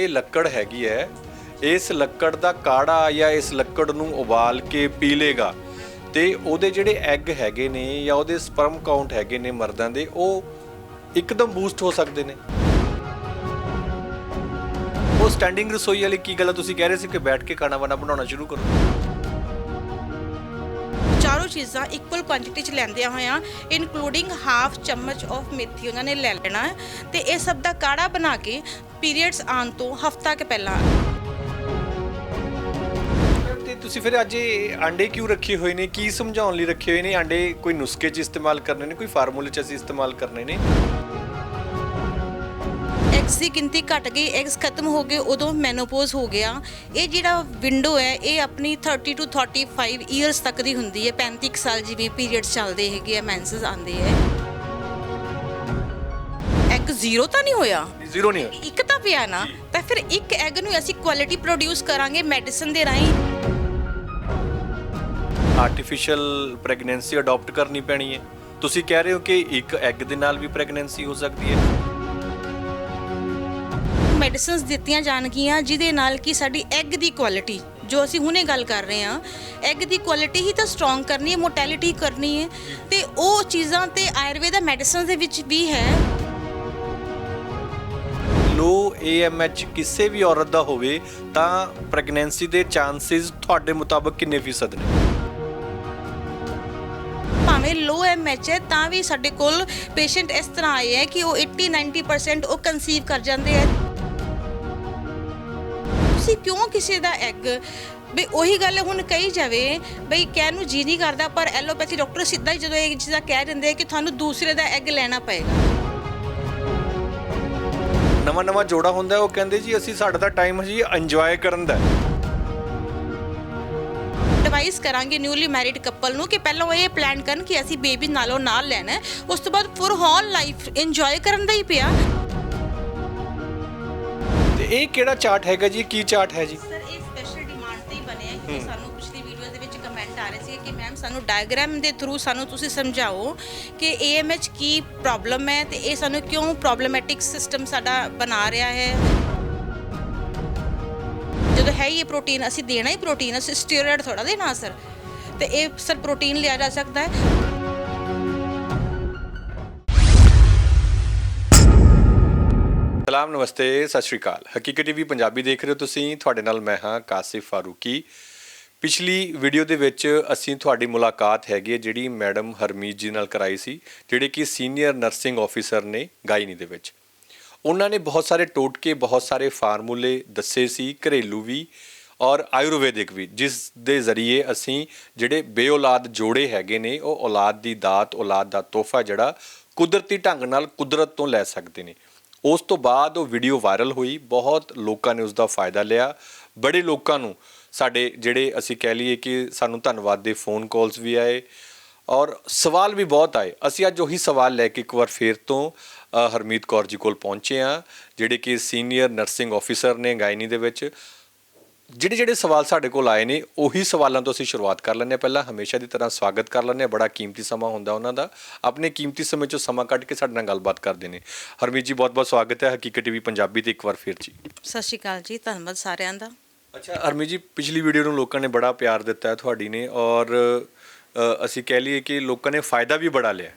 ਇਹ ਲੱਕੜ ਹੈਗੀ ਹੈ, ਇਸ ਲੱਕੜ ਦਾ ਕਾੜਾ ਜਾਂ ਇਸ ਲੱਕੜ ਨੂੰ ਉਬਾਲ ਕੇ ਪੀ ਲੇਗਾ। ਤੇ ਉਹਦੇ ਜਿਹੜੇ ਐਗ ਹੈਗੇ ਨੇ ਜਾਂ ਉਹਦੇ ਸਪਰਮ ਕਾਊਂਟ ਹੈਗੇ ਨੇ ਮਰਦਾਂ ਦੇ, ਉਹ ਇੱਕਦਮ ਬੂਸਟ ਹੋ ਸਕਦੇ ਨੇ। ਉਹ ਸਟੈਂਡਿੰਗ ਰਸੋਈ ਵਾਲੀ ਕੀ ਗੱਲ ਆ? ਤੁਸੀਂ ਕਹਿ ਰਹੇ ਸੀ ਕਿ ਬੈਠ ਕੇ ਖਾਣਾ ਵਾਣਾ ਬਣਾਉਣਾ ਸ਼ੁਰੂ ਕਰੋ। ਚੀਜ਼ਾਂ ਇਕੁਅਲ ਕੁਆਂਟੀਟੀ ਚ ਲੈਂਦਿਆਂ ਹੋਇਆਂ ਇਨਕਲੂਡਿੰਗ ਹਾਫ ਚਮਚ ਆਫ ਮੇਥੀ ਉਹਨਾਂ ਨੇ ਲੈ ਲੈਣਾ ਹੈ। ਤੇ ਇਹ ਸਭ ਦਾ ਕਾੜਾ ਬਣਾ ਕੇ ਪੀਰੀਅਡਸ ਆਉਣ ਤੋਂ ਹਫਤਾ ਕੇ ਪਹਿਲਾਂ। ਤੇ ਤੁਸੀਂ ਫਿਰ ਅੱਜ ਇਹ ਆਂਡੇ ਕਿਉਂ ਰੱਖੇ ਹੋਏ ਨੇ? ਕੀ ਸਮਝਾਉਣ ਲਈ ਰੱਖੇ ਹੋਏ ਨੇ? ਆਂਡੇ ਕੋਈ ਨੁਸਖੇ 'ਚ ਇਸਤੇਮਾਲ ਕਰਨੇ ਨੇ? ਕੋਈ ਫਾਰਮੂਲੇ 'ਚ ਅਸੀਂ ਇਸਤੇਮਾਲ ਕਰਨੇ ਨੇ? ਐਗਸ ਦੀ ਗਿਣਤੀ ਘਟ ਗਈ ਐਗਸ ਖਤਮ ਹੋ ਗਏ ਉਦੋਂ ਮੈਨੋਪੋਜ਼ ਹੋ ਗਿਆ। ਇਹ ਜਿਹੜਾ ਵਿੰਡੋ ਹੈ ਇਹ ਆਪਣੀ 30 ਟੂ 35 ਇਅਰਸ ਤੱਕ ਦੀ ਹੁੰਦੀ ਹੈ। 35 ਕੁ ਸਾਲ ਜਿਵੇਂ ਪੀਰੀਅਡਸ ਚੱਲਦੇ ਹੈਗੇ ਆ ਮੈਂਸਸ ਆਉਂਦੇ ਹੈ। ਐਗ ਜ਼ੀਰੋ ਤਾਂ ਨਹੀਂ ਹੋਇਆ? ਜ਼ੀਰੋ ਨਹੀਂ ਹੈ ਇੱਕ ਤਾਂ ਪਿਆ ਨਾ ਤਾਂ ਫਿਰ ਇੱਕ ਐਗ ਨੂੰ ਅਸੀਂ ਕੁਆਲਿਟੀ ਪ੍ਰੋਡਿਊਸ ਕਰਾਂਗੇ ਮੈਡੀਸਨ ਦੇ ਰਾਹੀਂ। ਆਰਟੀਫੀਸ਼ੀਅਲ ਪ੍ਰੈਗਨੈਂਸੀ ਅਡਾਪਟ ਕਰਨੀ ਪੈਣੀ ਹੈ। ਤੁਸੀਂ ਕਹਿ ਰਹੇ ਹੋ ਕਿ ਇੱਕ ਐਗ ਦੇ ਨਾਲ ਵੀ ਪ੍ਰੈਗਨੈਂਸੀ ਹੋ ਸਕਦੀ ਹੈ। ਮੈਡੀਸਿਨਸ ਦਿੱਤੀਆਂ ਜਾਣਗੀਆਂ ਜਿਹਦੇ ਨਾਲ ਕਿ ਸਾਡੀ ਐਗ ਦੀ ਕੁਆਲਿਟੀ ਜੋ ਅਸੀਂ ਹੁਣੇ ਗੱਲ ਕਰ ਰਹੇ ਹਾਂ ਐਗ ਦੀ ਕੁਆਲਿਟੀ ਹੀ ਤਾਂ ਸਟਰੋਂਗ ਕਰਨੀ ਹੈ ਮੋਰਟੈਲਿਟੀ ਕਰਨੀ ਹੈ ਤੇ ਉਹ ਚੀਜ਼ਾਂ ਤੇ ਆਯੁਰਵੇਦਾ ਮੈਡੀਸਿਨਸ ਦੇ ਵਿੱਚ ਵੀ ਹੈ। ਲੋ AMH ਕਿਸੇ ਵੀ ਔਰਤ ਦਾ ਹੋਵੇ ਤਾਂ ਪ੍ਰੈਗਨੈਂਸੀ ਦੇ ਚਾਂਸਸ ਤੁਹਾਡੇ ਮੁਤਾਬਕ ਕਿੰਨੇ ਫੀਸਦ ਨੇ? ਭਾਵੇਂ ਲੋ ਐਮਐਚ ਹੈ ਤਾਂ ਵੀ ਸਾਡੇ ਕੋਲ ਪੇਸ਼ੈਂਟ ਇਸ ਤਰ੍ਹਾਂ ਆਏ ਹੈ ਕਿ ਉਹ 80 90% ਉਹ ਕਨਸੀਵ ਕਰ ਜਾਂਦੇ ਹੈ। ਤੁਸੀਂ ਕਿਉਂ ਕਿਸੇ ਦਾ ਐਗ ਬਈ ਉਹੀ ਗੱਲ ਹੈ ਹੁਣ ਕਹੀ ਜਾਵੇ ਬਈ ਕਹਿਣ ਨੂੰ ਜੀ ਨਹੀਂ ਕਰਦਾ ਪਰ ਐਲੋਪੈਥੀ ਡਾਕਟਰ ਸਿੱਧਾ ਹੀ ਜਦੋਂ ਇਹ ਚੀਜ਼ਾਂ ਕਹਿ ਦਿੰਦੇ ਕਿ ਤੁਹਾਨੂੰ ਦੂਸਰੇ ਦਾ ਐਗ ਲੈਣਾ ਪਏਗਾ ਨਵਾਂ ਨਵਾਂ ਜੋੜਾ ਹੁੰਦਾ ਹੈ, ਉਹ ਕਹਿੰਦੇ ਜੀ ਅਸੀਂ ਸਾਡਾ ਤਾਂ ਟਾਈਮ ਜੀ ਇੰਜੋਏ ਕਰਨ ਦਾ ਹੈ। ਐਡਵਾਈਸ ਕਰਾਂਗੇ ਨਿਊਲੀ ਮੈਰਿਡ ਕਪਲ ਨੂੰ ਕਿ ਪਹਿਲਾਂ ਉਹ ਇਹ ਪਲਾਨ ਕਰਨ ਕਿ ਅਸੀਂ ਬੇਬੀ ਨਾਲੋਂ ਨਾਲ ਲੈਣਾ ਹੈ ਉਸ ਤੋਂ ਬਾਅਦ ਫॉर ਹੋਲ ਲਾਈਫ ਇੰਜੋਏ ਕਰਨ ਦਾ ਹੀ ਪਿਆ ਇਹ ਕਿਹੜਾ ਚਾਰਟ ਹੈਗਾ ਜੀ? ਕੀ ਚਾਰਟ ਹੈ ਜੀ? ਸਰ ਇਹ ਸਪੈਸ਼ਲ ਡਿਮਾਂਡ ਤੇ ਹੀ ਬਣਿਆ ਹੈ। ਕਿ ਸਾਨੂੰ ਪਿਛਲੀ ਵੀਡੀਓ ਦੇ ਵਿੱਚ ਕਮੈਂਟ ਆ ਰਹੇ ਸੀ ਕਿ ਮੈਮ ਸਾਨੂੰ ਡਾਇਗਰਾਮ ਦੇ ਥਰੂ ਸਾਨੂੰ ਤੁਸੀਂ ਸਮਝਾਓ ਕਿ AMH ਕੀ ਪ੍ਰੋਬਲਮ ਹੈ ਤੇ ਇਹ ਸਾਨੂੰ ਕਿਉਂ ਪ੍ਰੋਬਲਮੈਟਿਕ ਸਿਸਟਮ ਸਾਡਾ ਬਣਾ ਰਿਹਾ ਹੈ। ਜਦੋਂ ਹੈ ਹੀ ਇਹ ਪ੍ਰੋਟੀਨ ਅਸੀਂ ਦੇਣਾ ਹੀ ਪ੍ਰੋਟੀਨ ਅਸੀਂ ਸਟੀਰੋਇਡ ਥੋੜਾ ਦੇਣਾ ਸਰ ਤੇ ਇਹ ਸਰ ਪ੍ਰੋਟੀਨ ਲਿਆ ਜਾ ਸਕਦਾ ਹੈ। ਸਲਾਮ, ਨਮਸਤੇ, ਸਤਿ ਸ਼੍ਰੀ ਅਕਾਲ। ਹਕੀਕਤ ਟੀਵੀ ਪੰਜਾਬੀ ਦੇਖ ਰਹੇ ਹੋ ਤੁਸੀਂ। ਤੁਹਾਡੇ ਨਾਲ ਮੈਂ ਹਾਂ ਕਾਸਿਫ ਫਾਰੂਕੀ। ਪਿਛਲੀ ਵੀਡੀਓ ਦੇ ਵਿੱਚ ਅਸੀਂ ਤੁਹਾਡੀ ਮੁਲਾਕਾਤ ਹੈਗੀ ਹੈ, ਜਿਹੜੀ ਮੈਡਮ ਹਰਮੀਤ ਜੀ ਨਾਲ ਕਰਾਈ ਸੀ, ਜਿਹੜੇ ਕਿ ਸੀਨੀਅਰ ਨਰਸਿੰਗ ਆਫੀਸਰ ਨੇ ਗਾਇਨੀ ਦੇ ਵਿੱਚ। ਉਹਨਾਂ ਨੇ ਬਹੁਤ ਸਾਰੇ ਟੋਟਕੇ, ਬਹੁਤ ਸਾਰੇ ਫਾਰਮੂਲੇ ਦੱਸੇ ਸੀ, ਘਰੇਲੂ ਵੀ ਔਰ ਆਯੁਰਵੈਦਿਕ ਵੀ, ਜਿਸ ਦੇ ਜ਼ਰੀਏ ਅਸੀਂ ਜਿਹੜੇ ਬੇਔਲਾਦ ਜੋੜੇ ਹੈਗੇ ਨੇ, ਉਹ ਔਲਾਦ ਦੀ ਦਾਤ, ਔਲਾਦ ਦਾ ਤੋਹਫਾ ਜਿਹੜਾ ਕੁਦਰਤੀ ਢੰਗ ਨਾਲ ਕੁਦਰਤ ਤੋਂ ਲੈ ਸਕਦੇ ਨੇ। ਉਸ ਤੋਂ ਬਾਅਦ ਉਹ ਵੀਡੀਓ ਵਾਇਰਲ ਹੋਈ, ਬਹੁਤ ਲੋਕਾਂ ਨੇ ਉਸ ਦਾ ਫਾਇਦਾ ਲਿਆ। ਬੜੇ ਲੋਕਾਂ ਨੂੰ ਸਾਡੇ ਜਿਹੜੇ ਅਸੀਂ ਕਹਿ ਲਈਏ ਕਿ ਸਾਨੂੰ ਧੰਨਵਾਦ ਦੇ ਫੋਨ ਕਾਲਸ ਵੀ ਆਏ ਔਰ ਸਵਾਲ ਵੀ ਬਹੁਤ ਆਏ। ਅਸੀਂ ਅੱਜ ਉਹੀ ਸਵਾਲ ਲੈ ਕੇ ਇੱਕ ਵਾਰ ਫੇਰ ਤੋਂ ਹਰਮੀਤ ਕੌਰ ਜੀ ਕੋਲ ਪਹੁੰਚੇ ਆ ਜਿਹੜੇ ਕਿ ਸੀਨੀਅਰ ਨਰਸਿੰਗ ਆਫੀਸਰ ਨੇ ਗਾਇਨੀ ਦੇ ਵਿੱਚ। ਜਿਹੜੇ ਜਿਹੜੇ ਸਵਾਲ ਸਾਡੇ ਕੋਲ ਆਏ ਨੇ ਉਹੀ ਸਵਾਲਾਂ ਤੋਂ ਅਸੀਂ ਸ਼ੁਰੂਆਤ ਕਰ ਲੈਂਦੇ ਹਾਂ। ਪਹਿਲਾਂ ਹਮੇਸ਼ਾ ਦੀ ਤਰ੍ਹਾਂ ਸਵਾਗਤ ਕਰ ਲੈਂਦੇ ਹਾਂ। ਬੜਾ ਕੀਮਤੀ ਸਮਾਂ ਹੁੰਦਾ ਉਹਨਾਂ ਦਾ। ਆਪਣੇ ਕੀਮਤੀ ਸਮੇਂ ਚੋਂ ਸਮਾਂ ਕੱਢ ਕੇ ਸਾਡੇ ਨਾਲ ਗੱਲਬਾਤ ਕਰਦੇ ਨੇ। ਹਰਮੀਤ ਜੀ ਬਹੁਤ ਬਹੁਤ ਸਵਾਗਤ ਹੈ। ਹਕੀਕਤ ਟੀਵੀ ਪੰਜਾਬੀ ਤੇ ਇੱਕ ਵਾਰ ਫਿਰ ਜੀ। ਸਤਿ ਸ਼੍ਰੀ ਅਕਾਲ ਜੀ। ਧੰਨਵਾਦ ਸਾਰਿਆਂ ਦਾ। ਅੱਛਾ ਹਰਮੀਤ ਜੀ ਪਿਛਲੀ ਵੀਡੀਓ ਨੂੰ ਲੋਕਾਂ ਨੇ ਬੜਾ ਪਿਆਰ ਦਿੱਤਾ ਹੈ ਤੁਹਾਡੀ ਨੇ। ਔਰ ਅਸੀਂ ਕਹਿ ਲਈਏ ਕਿ ਲੋਕਾਂ ਨੇ ਫਾਇਦਾ ਵੀ ਬੜਾ ਲਿਆ।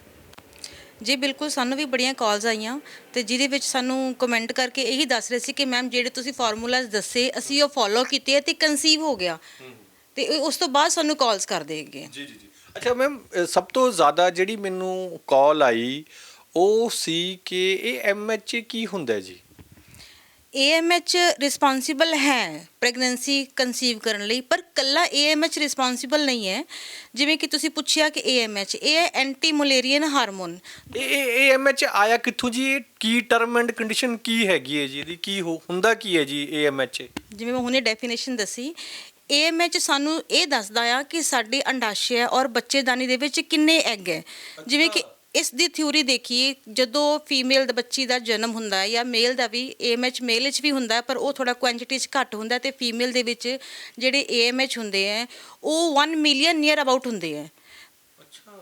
ਜੀ ਬਿਲਕੁਲ ਸਾਨੂੰ ਵੀ ਬੜੀਆਂ ਕਾਲਸ ਆਈਆਂ ਤੇ ਜਿਹਦੇ ਵਿੱਚ ਸਾਨੂੰ ਕਮੈਂਟ ਕਰਕੇ ਇਹੀ ਦੱਸ ਰਹੇ ਸੀ ਕਿ ਮੈਮ ਜਿਹੜੇ ਤੁਸੀਂ ਫਾਰਮੂਲਾਜ਼ ਦੱਸੇ ਅਸੀਂ ਉਹ ਫੋਲੋ ਕੀਤੇ ਤੇ ਕਨਸੀਵ ਹੋ ਗਿਆ। ਤੇ ਇਹ- ਉਸ ਤੋਂ ਬਾਅਦ ਸਾਨੂੰ ਕਾਲਸ ਕਰਦੇ ਹੈਗੇ ਜੀ ਜੀ ਜੀ। ਅੱਛਾ ਮੈਮ ਸਭ ਤੋਂ ਜ਼ਿਆਦਾ ਜਿਹੜੀ ਮੈਨੂੰ ਕਾਲ ਆਈ ਉਹ ਸੀ ਕਿ ਇਹ ਐਮਐਚ ਕੀ ਹੁੰਦਾ ਜੀ? AMH ਰਿਸਪੌਂਸਿਬਲ ਹੈ ਪ੍ਰੈਗਨੈਂਸੀ ਕਨਸੀਵ ਕਰਨ ਲਈ ਪਰ ਕੱਲਾ AMH ਰਿਸਪੌਂਸਿਬਲ ਨਹੀਂ ਹੈ। ਜਿਵੇਂ ਕਿ ਤੁਸੀਂ ਪੁੱਛਿਆ ਕਿ AMH ਇਹ ਹੈ ਐਂਟੀ ਮਲੇਰੀਅਨ ਹਾਰਮੋਨ ਇਹ ਇਹ ਇਹ ਐਮਐਚ ਆਇਆ ਕਿੱਥੋਂ ਜੀ? ਇਹ ਕੀ ਟਰਮ ਐਂਡ ਕੰਡੀਸ਼ਨ ਕੀ ਹੈਗੀ ਹੈ ਜੀ? ਇਹਦੀ ਕੀ ਹੋ- ਹੁੰਦਾ ਕੀ ਹੈ ਜੀ ਇਹ ਐਮਐਚ ਜਿਵੇਂ ਮੈਂ ਹੁਣੇ ਡੈਫੀਨੇਸ਼ਨ ਦੱਸੀ AMH ਸਾਨੂੰ ਇਹ ਦੱਸਦਾ ਆ ਕਿ ਸਾਡੇ ਅੰਡਾਸ਼ਯ ਔਰ ਬੱਚੇਦਾਨੀ ਦੇ ਵਿੱਚ ਕਿੰਨੇ ਐਗ ਹੈ। ਜਿਵੇਂ ਕਿ ਇਸ ਦੀ ਥਿਊਰੀ ਦੇਖੀਏ ਜਦੋਂ ਫੀਮੇਲ ਦਾ ਬੱਚੀ ਦਾ ਜਨਮ ਹੁੰਦਾ ਹੈ ਜਾਂ ਮੇਲ ਦਾ ਵੀ AMH ਮੇਲ ਵਿੱਚ ਵੀ ਹੁੰਦਾ ਪਰ ਉਹ ਥੋੜਾ ਕੁਆਂਟੀਟੀ 'ਚ ਘੱਟ ਹੁੰਦਾ ਤੇ ਫੀਮੇਲ ਦੇ ਵਿੱਚ ਜਿਹੜੇ AMH ਹੁੰਦੇ ਹੈ ਉਹ 1 ਮਿਲੀਅਨ ਨੀਅਰ ਅਬਾਊਟ ਹੁੰਦੇ ਹੈ।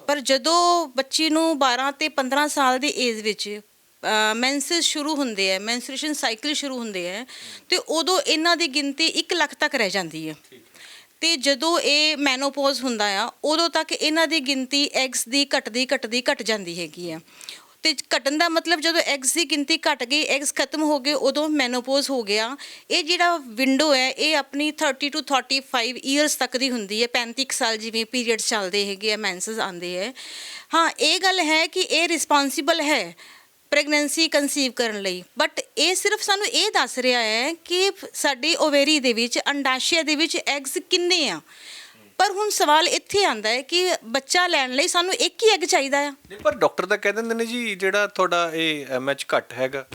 ਪਰ ਜਦੋਂ ਬੱਚੀ ਨੂੰ 12 ਤੇ 15 ਸਾਲ ਦੀ ਏਜ ਵਿੱਚ ਮੈਂਸਸ ਸ਼ੁਰੂ ਹੁੰਦੇ ਹੈ ਮੈਂਸਟ੍ਰੂਏਸ਼ਨ ਸਾਈਕਲ ਸ਼ੁਰੂ ਹੁੰਦੇ ਹੈ ਤੇ ਉਦੋਂ ਇਹਨਾਂ ਦੀ ਗਿਣਤੀ 1 ਲੱਖ ਤੱਕ ਰਹਿ ਜਾਂਦੀ ਹੈ। ਤੇ ਜਦੋਂ ਇਹ ਮੈਨੋਪੌਜ਼ ਹੁੰਦਾ ਆ, ਉਦੋਂ ਤੱਕ ਇਹਨਾਂ ਦੀ ਗਿਣਤੀ ਐਗਸ ਦੀ ਘਟਦੀ ਘਟਦੀ, ਘਟ ਜਾਂਦੀ ਹੈਗੀ ਆ। ਤੇ ਘਟਣ ਦਾ ਮਤਲਬ ਜਦੋਂ ਐਗਸ ਦੀ ਗਿਣਤੀ ਘਟ ਗਈ ਐਗਸ ਖਤਮ ਹੋ ਗਏ, ਉਦੋਂ ਮੈਨੋਪੌਜ਼ ਹੋ ਗਿਆ। ਇਹ ਜਿਹੜਾ ਵਿੰਡੋ ਹੈ, ਇਹ ਆਪਣੀ 30 ਟੂ 35 ਇਅਰਸ ਤੱਕ ਦੀ ਹੁੰਦੀ ਹੈ। 35 ਕੁ ਸਾਲ ਜਿਵੇਂ ਪੀਰੀਅਡਸ ਚੱਲਦੇ ਹੈਗੇ ਆ ਮੈਂਸਸ ਆਉਂਦੇ ਹੈ। ਹਾਂ, ਇਹ ਗੱਲ ਹੈ ਕਿ ਇਹ ਰਿਸਪੌਂਸਿਬਲ ਹੈ। ਪ੍ਰੈਗਨੈਂਸੀ ਕਨਸੀਵ ਕਰਨ ਲਈ। ਬਟ ਇਹ ਸਿਰਫ ਸਾਨੂੰ ਇਹ ਦੱਸ ਰਿਹਾ ਹੈ ਕਿ ਸਾਡੀ ਓਵੇਰੀ ਦੇ ਵਿੱਚ ਅੰਡਾਸ਼ਯ ਦੇ ਵਿੱਚ ਐਗਸ ਕਿੰਨੇ ਆ? ਪਰ ਹੁਣ ਸਵਾਲ ਇੱਥੇ ਆਂਦਾ ਹੈ ਕਿ ਬੱਚਾ ਲੈਣ ਲਈ ਸਾਨੂੰ ਇੱਕ ਹੀ ਐਗ ਚਾਹੀਦਾ ਆ। ਨਹੀਂ ਪਰ ਡਾਕਟਰ ਤਾਂ ਕਹਿ ਦਿੰਦੇ ਨੇ ਜੀ ਜਿਹੜਾ ਤੁਹਾਡਾ ਇਹ ਐਮਐਚ ਘੱਟ ਹੈਗਾ।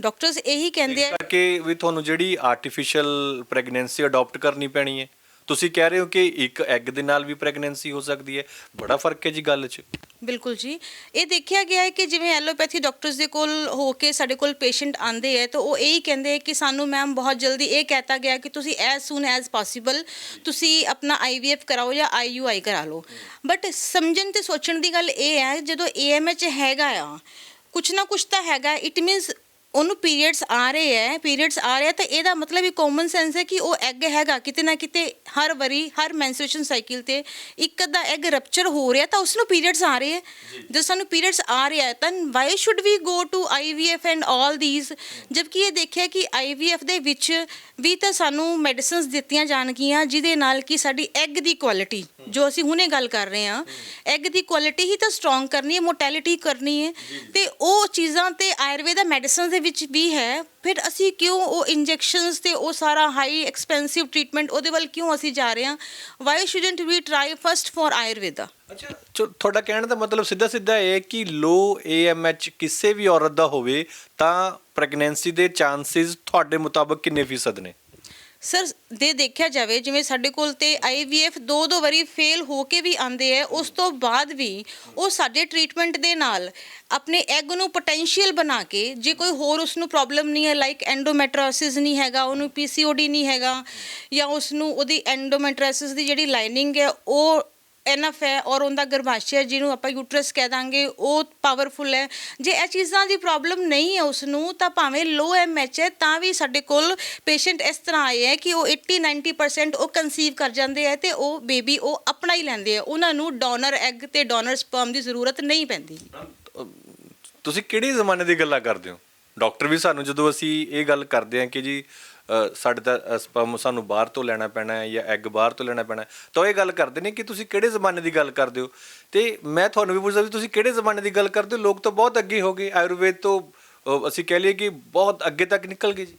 ਡਾਕਟਰਸ ਇਹੀ ਕਹਿੰਦੇ ਆ। ਕਰਕੇ ਵੀ ਤੁਹਾਨੂੰ ਜਿਹੜੀ ਆਰਟੀਫੀਸ਼ੀਅਲ ਪ੍ਰੈਗਨੈਂਸੀ ਅਡਾਪਟ ਕਰਨੀ ਪੈਣੀ ਹੈ। ਤੁਸੀਂ ਕਹਿ ਰਹੇ ਹੋ ਕਿ ਇੱਕ ਐਗ ਦੇ ਨਾਲ ਵੀ ਪ੍ਰੈਗਨੈਂਸੀ ਹੋ ਸਕਦੀ ਹੈ। ਬੜਾ ਫ਼ਰਕ ਹੈ ਜੀ ਗੱਲ 'ਚ। ਬਿਲਕੁਲ ਜੀ। ਇਹ ਦੇਖਿਆ ਗਿਆ ਹੈ ਕਿ ਜਿਵੇਂ ਐਲੋਪੈਥੀ ਡਾਕਟਰਸ ਦੇ ਕੋਲ ਹੋ ਕੇ ਸਾਡੇ ਕੋਲ ਪੇਸ਼ੈਂਟ ਆਂਦੇ ਹੈ, ਤਾਂ ਉਹ ਇਹੀ ਕਹਿੰਦੇ ਹੈ ਕਿ ਸਾਨੂੰ ਮੈਮ ਬਹੁਤ ਜਲਦੀ ਇਹ ਕਹਿਤਾ ਗਿਆ ਕਿ ਤੁਸੀਂ ਐਜ਼ ਸੂਨ ਐਜ਼ ਪੋਸੀਬਲ ਤੁਸੀਂ ਆਪਣਾ ਆਈਵੀਐਫ ਕਰਾਓ ਜਾਂ ਆਈਯੂਆਈ ਕਰਾ ਲਓ। ਬਟ ਸਮਝਣ ਤੇ ਸੋਚਣ ਦੀ ਗੱਲ ਇਹ ਹੈ, ਜਦੋਂ ਏਐਮਐਚ ਹੈਗਾ ਆ, ਕੁਛ ਨਾ ਕੁਛ ਤਾਂ ਹੈਗਾ ਇਟ ਮੀਨਸ ਉਹਨੂੰ ਪੀਰੀਅਡਸ ਆ ਰਹੇ ਹੈ ਪੀਰੀਅਡਸ ਆ ਰਹੇ ਤਾਂ ਇਹਦਾ ਮਤਲਬ ਹੀ ਕਾਮਨ ਸੈਂਸ ਹੈ ਕਿ ਉਹ ਐਗ ਹੈਗਾ ਕਿਤੇ ਨਾ ਕਿਤੇ ਹਰ ਵਾਰੀ ਹਰ ਮੈਂਸਟ੍ਰੂਏਸ਼ਨ ਸਾਈਕਲ ਤੇ ਇੱਕ ਅੱਧਾ ਐਗ ਰਪਚਰ ਹੋ ਰਿਹਾ ਤਾਂ ਉਸ ਨੂੰ ਪੀਰੀਅਡਸ ਆ ਰਹੇ ਹੈ ਜੇ। ਸਾਨੂੰ ਪੀਰੀਅਡਸ ਆ ਰਿਹਾ ਹੈ ਤਾਂ why should we go to IVF and all these ਜਦਕਿ ਇਹ ਦੇਖਿਆ ਕਿ ਆਈਵੀਐਫ ਦੇ ਵਿੱਚ ਵੀ ਤਾਂ ਸਾਨੂੰ ਮੈਡੀਸਿਨਸ ਦਿੱਤੀਆਂ ਜਾਣਗੀਆਂ ਜਿਹਦੇ ਨਾਲ ਕਿ ਸਾਡੀ ਐਗ ਦੀ ਕੁਆਲਿਟੀ ਜੋ ਅਸੀਂ ਹੁਣੇ ਗੱਲ ਕਰ ਰਹੇ ਹਾਂ ਐਗ ਦੀ ਕੁਆਲਿਟੀ ਹੀ ਤਾਂ ਸਟਰੋਂਗ ਕਰਨੀ ਹੈ ਮੋਟੈਲਿਟੀ ਕਰਨੀ ਹੈ। ਤੇ ਉਹ ਚੀਜ਼ਾਂ ਤੇ ਆਯੁਰਵੇਦਾ ਮੈਡੀਸਿਨਸ ਦੇ ਵਿੱਚ ਵੀ ਹੈ ਫਿਰ ਅਸੀਂ ਕਿਉਂ ਉਹ ਇੰਜੈਕਸ਼ਨਸ ਤੇ ਉਹ ਸਾਰਾ ਹਾਈ ਐਕਸਪੈਂਸਿਵ ਟ੍ਰੀਟਮੈਂਟ ਉਹਦੇ ਵੱਲ ਕਿਉਂ ਅਸੀਂ ਜਾ ਰਹੇ ਹਾਂ? Why shouldn't we try first for Ayurveda ਅੱਛਾ ਚਲੋ, ਤੁਹਾਡਾ ਕਹਿਣ ਦਾ ਮਤਲਬ ਸਿੱਧਾ ਸਿੱਧਾ ਇਹ ਹੈ ਕਿ ਲੋ ਏਐਮਐਚ ਕਿਸੇ ਵੀ ਔਰਤ ਦਾ ਹੋਵੇ ਤਾਂ ਪ੍ਰੈਗਨੈਂਸੀ ਦੇ ਚਾਂਸਸ ਤੁਹਾਡੇ ਮੁਤਾਬਕ ਕਿੰਨੇ ਫੀਸਦ ਨੇ? ਸਰ, ਦੇ ਦੇਖਿਆ ਜਾਵੇ, ਜਿਵੇਂ ਸਾਡੇ ਕੋਲ ਤੇ ਆਈਵੀਐਫ ਦੋ ਦੋ ਵਾਰੀ ਫੇਲ ਹੋ ਕੇ ਵੀ ਆਂਦੇ ਹੈ ਉਸ ਤੋਂ ਬਾਅਦ ਵੀ ਉਹ ਸਾਡੇ ਟ੍ਰੀਟਮੈਂਟ ਦੇ ਨਾਲ ਆਪਣੇ ਐਗ ਨੂੰ ਪੋਟੈਂਸ਼ੀਅਲ ਬਣਾ ਕੇ, ਜੇ ਕੋਈ ਹੋਰ ਉਸ ਨੂੰ ਪ੍ਰੋਬਲਮ ਨਹੀਂ ਹੈ ਲਾਈਕ ਐਂਡੋਮੈਟ੍ਰੋਸਿਸ ਨਹੀਂ ਹੈਗਾ, ਉਹਨੂੰ ਪੀਸੀਓਡੀ ਨਹੀਂ ਹੈਗਾ, ਜਾਂ ਉਸ ਨੂੰ ਉਹਦੀ ਐਂਡੋਮੈਟ੍ਰੋਸਿਸ ਦੀ ਜਿਹੜੀ ਲਾਈਨਿੰਗ ਹੈ, ਉਹ ਐਨਫ ਹੈ ਔਰ ਉਹਦਾ ਗਰਭਾਸ਼ਯ ਜਿਹਨੂੰ ਆਪਾਂ ਯੂਟਰਸ ਕਹਿ ਦਾਂਗੇ, ਉਹ ਪਾਵਰਫੁਲ ਹੈ। ਜੇ ਇਹ ਚੀਜ਼ਾਂ ਦੀ ਪ੍ਰੋਬਲਮ ਨਹੀਂ ਹੈ ਉਸ ਨੂੰ ਤਾਂ ਭਾਵੇਂ ਲੋ ਐਮਐਚ ਹੈ, ਤਾਂ ਵੀ ਸਾਡੇ ਕੋਲ ਪੇਸ਼ੈਂਟ ਇਸ ਤਰ੍ਹਾਂ ਆਏ ਹੈ ਕਿ ਉਹ 80 90% ਉਹ ਕਨਸੀਵ ਕਰ ਜਾਂਦੇ ਹੈ ਤੇ ਉਹ ਬੇਬੀ ਉਹ ਆਪਣਾ ਹੀ ਲੈਂਦੇ ਆ ਉਹਨਾਂ ਨੂੰ ਡੋਨਰ ਐਗ ਤੇ ਡੋਨਰ ਸਪਰਮ ਦੀ ਜ਼ਰੂਰਤ ਨਹੀਂ ਪੈਂਦੀ। ਤੁਸੀਂ ਕਿਹੜੇ ਜ਼ਮਾਨੇ ਦੀ ਗੱਲਾਂ ਕਰਦੇ ਹੋ? ਡਾਕਟਰ ਵੀ ਸਾਨੂੰ ਜਦੋਂ ਅਸੀਂ ਇਹ ਗੱਲ ਕਰਦੇ ਹਾਂ ਕਿ ਜੀ ਸਾਡੇ ਦਾ ਸਪਰਮ ਸਾਨੂੰ ਬਾਹਰ ਤੋਂ ਲੈਣਾ ਪੈਣਾ ਹੈ ਜਾਂ ਐਗ ਬਾਹਰ ਤੋਂ ਲੈਣਾ ਪੈਣਾ ਤਾਂ ਉਹ ਇਹ ਗੱਲ ਕਰਦੇ ਨੇ ਕਿ ਤੁਸੀਂ ਕਿਹੜੇ ਜ਼ਮਾਨੇ ਦੀ ਗੱਲ ਕਰਦੇ ਹੋ? ਤੇ ਮੈਂ ਤੁਹਾਨੂੰ ਵੀ ਪੁੱਛਦਾ ਵੀ ਤੁਸੀਂ ਕਿਹੜੇ ਜ਼ਮਾਨੇ ਦੀ ਗੱਲ ਕਰਦੇ ਹੋ? ਲੋਕ ਤਾਂ ਬਹੁਤ ਅੱਗੇ ਹੋ ਗਏ। ਆਯੁਰਵੇਦ ਤੋਂ ਅਸੀਂ ਕਹਿ ਲਈਏ ਕਿ ਬਹੁਤ ਅੱਗੇ ਤੱਕ ਨਿਕਲ ਗਏ ਜੀ।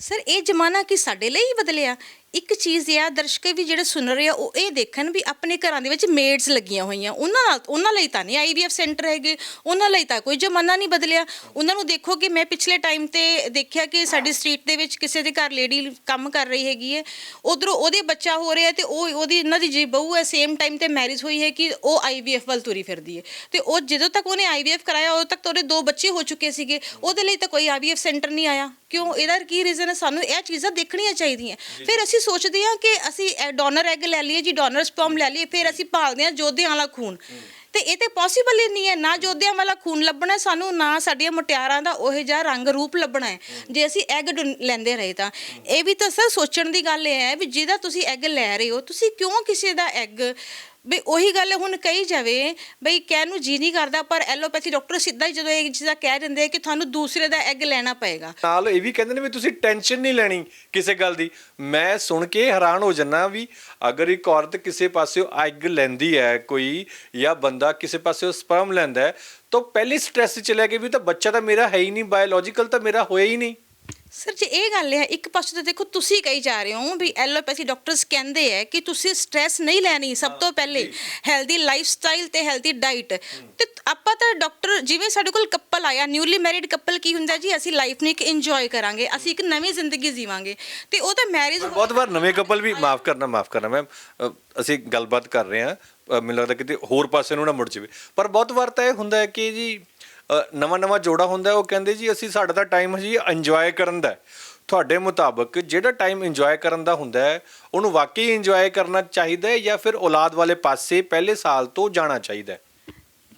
ਸਰ, ਇਹ ਜ਼ਮਾਨਾ ਕੀ ਸਾਡੇ ਲਈ ਹੀ ਬਦਲਿਆ? ਇੱਕ ਚੀਜ਼ ਇਹ ਆ ਦਰਸ਼ਕ ਵੀ ਜਿਹੜੇ ਸੁਣ ਰਹੇ ਆ ਉਹ ਇਹ ਦੇਖਣ ਵੀ ਆਪਣੇ ਘਰਾਂ ਦੇ ਵਿੱਚ ਮੇਡਸ ਲੱਗੀਆਂ ਹੋਈਆਂ। ਉਹਨਾਂ ਨਾਲ ਉਹਨਾਂ ਲਈ ਤਾਂ ਨਹੀਂ ਆਈਵੀਐਫ ਸੈਂਟਰ ਹੈਗੇ ਉਹਨਾਂ ਲਈ ਤਾਂ ਕੋਈ ਜ਼ਮਾਨਾ ਨਹੀਂ ਬਦਲਿਆ। ਉਹਨਾਂ ਨੂੰ ਦੇਖੋ ਕਿ ਮੈਂ ਪਿਛਲੇ ਟਾਈਮ ਤੇ ਦੇਖਿਆ ਕਿ ਸਾਡੀ ਸਟਰੀਟ ਦੇ ਵਿੱਚ ਕਿਸੇ ਦੇ ਘਰ ਲੇਡੀ ਕੰਮ ਕਰ ਰਹੀ ਹੈਗੀ ਹੈ। ਉਧਰੋਂ ਉਹਦੇ ਬੱਚਾ ਹੋ ਰਿਹਾ ਤੇ ਉਹ ਉਹਦੀ ਇਹਨਾਂ ਦੀ ਜੀ ਬਹੂ ਹੈ ਸੇਮ ਟਾਈਮ ਤੇ ਮੈਰਿਜ ਹੋਈ ਹੈ ਕਿ ਉਹ ਆਈਵੀਐਫ ਵੱਲ ਤੁਰੀ ਫਿਰਦੀ ਹੈ। ਤੇ ਉਹ ਜਦੋਂ ਤੱਕ ਉਹਨੇ ਆਈਵੀਐਫ ਕਰਾਇਆ ਉਦੋਂ ਤੱਕ ਤਾਂ ਉਹਦੇ ਦੋ ਬੱਚੇ ਹੋ ਚੁੱਕੇ ਸੀਗੇ। ਉਹਦੇ ਲਈ ਤਾਂ ਕੋਈ ਆਈਵੀਐਫ ਸੈਂਟਰ ਨਹੀਂ ਆਇਆ। ਕਿਉਂ? ਇਹਦਾ ਕੀ ਰੀਜ਼ਨ ਹੈ? ਸਾਨੂੰ ਇਹ ਚੀਜ਼ਾਂ ਦੇਖਣੀਆਂ ਚਾਹੀਦੀਆਂ। ਫਿਰ ਅਸੀਂ ਸੋਚਦੇ ਹਾਂ ਕਿ ਅਸੀਂ ਡੋਨਰ ਐਗ ਲੈ ਲਈਏ ਜੀ, ਡੋਨਰ ਸਪਰਮ ਲੈ ਲਈਏ, ਫਿਰ ਅਸੀਂ ਭਾਲਦੇ ਹਾਂ ਜੋਧਿਆਂ ਵਾਲਾ ਖੂਨ। ਤੇ ਇਹ ਤੇ ਪੋਸੀਬਲ ਹੀ ਨਹੀਂ ਹੈ, ਨਾ ਜੋਧਿਆਂ ਵਾਲਾ ਖੂਨ ਲੱਭਣਾ ਸਾਨੂੰ, ਨਾ ਸਾਡੀਆਂ ਮੁਟਿਆਰਾਂ ਦਾ ਉਹ ਜਿਹਾ ਰੰਗ ਰੂਪ ਲੱਭਣਾ ਹੈ। ਜੇ ਅਸੀਂ ਐਗ ਲੈਂਦੇ ਰਹੇ ਤਾਂ। ਇਹ ਵੀ ਤਾਂ ਸਰ ਸੋਚਣ ਦੀ ਗੱਲ ਇਹ ਹੈ ਵੀ ਜਿਹਦਾ ਤੁਸੀਂ ਐਗ ਲੈ ਰਹੇ ਹੋ, ਤੁਸੀਂ ਕਿਉਂ ਕਿਸੇ ਦਾ ਐਗ ਬਈ ਉਹੀ ਗੱਲ ਹੁਣ ਕਹੀ ਜਾਵੇ, ਬਈ ਕਹਿਣ ਨੂੰ ਜੀ ਨਹੀਂ ਕਰਦਾ, ਪਰ ਐਲੋਪੈਥੀ ਡਾਕਟਰ ਸਿੱਧਾ ਹੀ ਜਦੋਂ ਇਹ ਚੀਜ਼ਾਂ ਕਹਿ ਦਿੰਦੇ ਆ ਕਿ ਤੁਹਾਨੂੰ ਦੂਸਰੇ ਦਾ ਐਗ ਲੈਣਾ ਪਏਗਾ। ਨਾਲ ਇਹ ਵੀ ਕਹਿੰਦੇ ਨੇ ਵੀ ਤੁਸੀਂ ਟੈਨਸ਼ਨ ਨਹੀਂ ਲੈਣੀ ਕਿਸੇ ਗੱਲ ਦੀ। ਮੈਂ ਸੁਣ ਕੇ ਹੈਰਾਨ ਹੋ ਜੰਨਾ ਵੀ ਅਗਰ ਇੱਕ ਔਰਤ ਕਿਸੇ ਪਾਸਿਓਂ ਐਗ ਲੈਂਦੀ ਹੈ ਕੋਈ ਜਾਂ ਬੰਦਾ ਕਿਸੇ ਪਾਸਿਓਂ ਸਪਰਮ ਲੈਂਦਾ ਹੈ, ਤਾਂ ਪਹਿਲੀ ਸਟ੍ਰੈਸ ਚਲੇ ਗਿਆ ਵੀ ਤਾਂ ਬੱਚਾ ਤਾਂ ਮੇਰਾ ਹੈ ਹੀ ਨਹੀਂ ਬਾਇਓਲੋਜੀਕਲ ਤਾਂ ਮੇਰਾ ਹੋਇਆ ਹੀ ਨਹੀਂ। ਸਰ ਜੇ ਇਹ ਗੱਲ ਹੈ ਇੱਕ ਪਾਸੇ ਤਾਂ ਦੇਖੋ ਤੁਸੀਂ ਕਹੀ ਜਾ ਰਹੇ ਹੋ ਵੀ ਐਲੋਪੈਥੀ ਡਾਕਟਰਸ ਕਹਿੰਦੇ ਹੈ ਕਿ ਤੁਸੀਂ ਸਟ੍ਰੈਸ ਨਹੀਂ ਲੈਣੀ ਸਭ ਤੋਂ ਪਹਿਲੇ ਹੈਲਦੀ ਲਾਈਫ ਸਟਾਈਲ ਤੇ ਹੈਲਦੀ ਡਾਈਟ ਤੇ ਆਪਾਂ ਤਾਂ ਡਾਕਟਰ ਜਿਵੇਂ ਸਾਡੇ ਕੋਲ ਕਪਲ ਆਇਆ ਨਿਊਲੀ ਮੈਰਿਡ ਕਪਲ ਕੀ ਹੁੰਦਾ ਜੀ? ਅਸੀਂ ਲਾਈਫ ਨੂੰ ਇੱਕ ਇੰਜੋਏ ਕਰਾਂਗੇ ਅਸੀਂ ਇੱਕ ਨਵੀਂ ਜ਼ਿੰਦਗੀ ਜੀਵਾਂਗੇ। ਤੇ ਉਹ ਤਾਂ ਮੈਰਿਜ ਬਹੁਤ ਵਾਰ ਨਵੇਂ ਕਪਲ ਵੀ ਮਾਫ ਕਰਨਾ ਮਾਫ ਕਰਨਾ ਮੈਮ ਅਸੀਂ ਗੱਲਬਾਤ ਕਰ ਰਹੇ ਹਾਂ ਮੈਨੂੰ ਲੱਗਦਾ ਕਿਤੇ ਹੋਰ ਪਾਸੇ ਨੂੰ ਨਾ ਮੁੜ ਜਾਵੇ। ਪਰ ਬਹੁਤ ਵਾਰ ਤਾਂ ਇਹ ਹੁੰਦਾ ਹੈ ਕਿ ਜੀ ਨਵਾਂ ਨਵਾਂ ਜੋੜਾ ਹੁੰਦਾ ਉਹ ਕਹਿੰਦੇ ਜੀ ਅਸੀਂ ਸਾਡਾ ਤਾਂ ਟਾਈਮ ਜੀ ਇੰਜੋਏ ਕਰਨ ਦਾ ਤੁਹਾਡੇ ਮੁਤਾਬਕ ਜਿਹੜਾ ਟਾਈਮ ਇੰਜੋਏ ਕਰਨ ਦਾ ਹੁੰਦਾ ਹੈ, ਉਹਨੂੰ ਵਾਕਈ ਇੰਜੋਏ ਕਰਨਾ ਚਾਹੀਦਾ ਹੈ ਜਾਂ ਫਿਰ ਔਲਾਦ ਵਾਲੇ ਪਾਸੇ ਪਹਿਲੇ ਸਾਲ ਤੋਂ ਜਾਣਾ ਚਾਹੀਦਾ ਹੈ?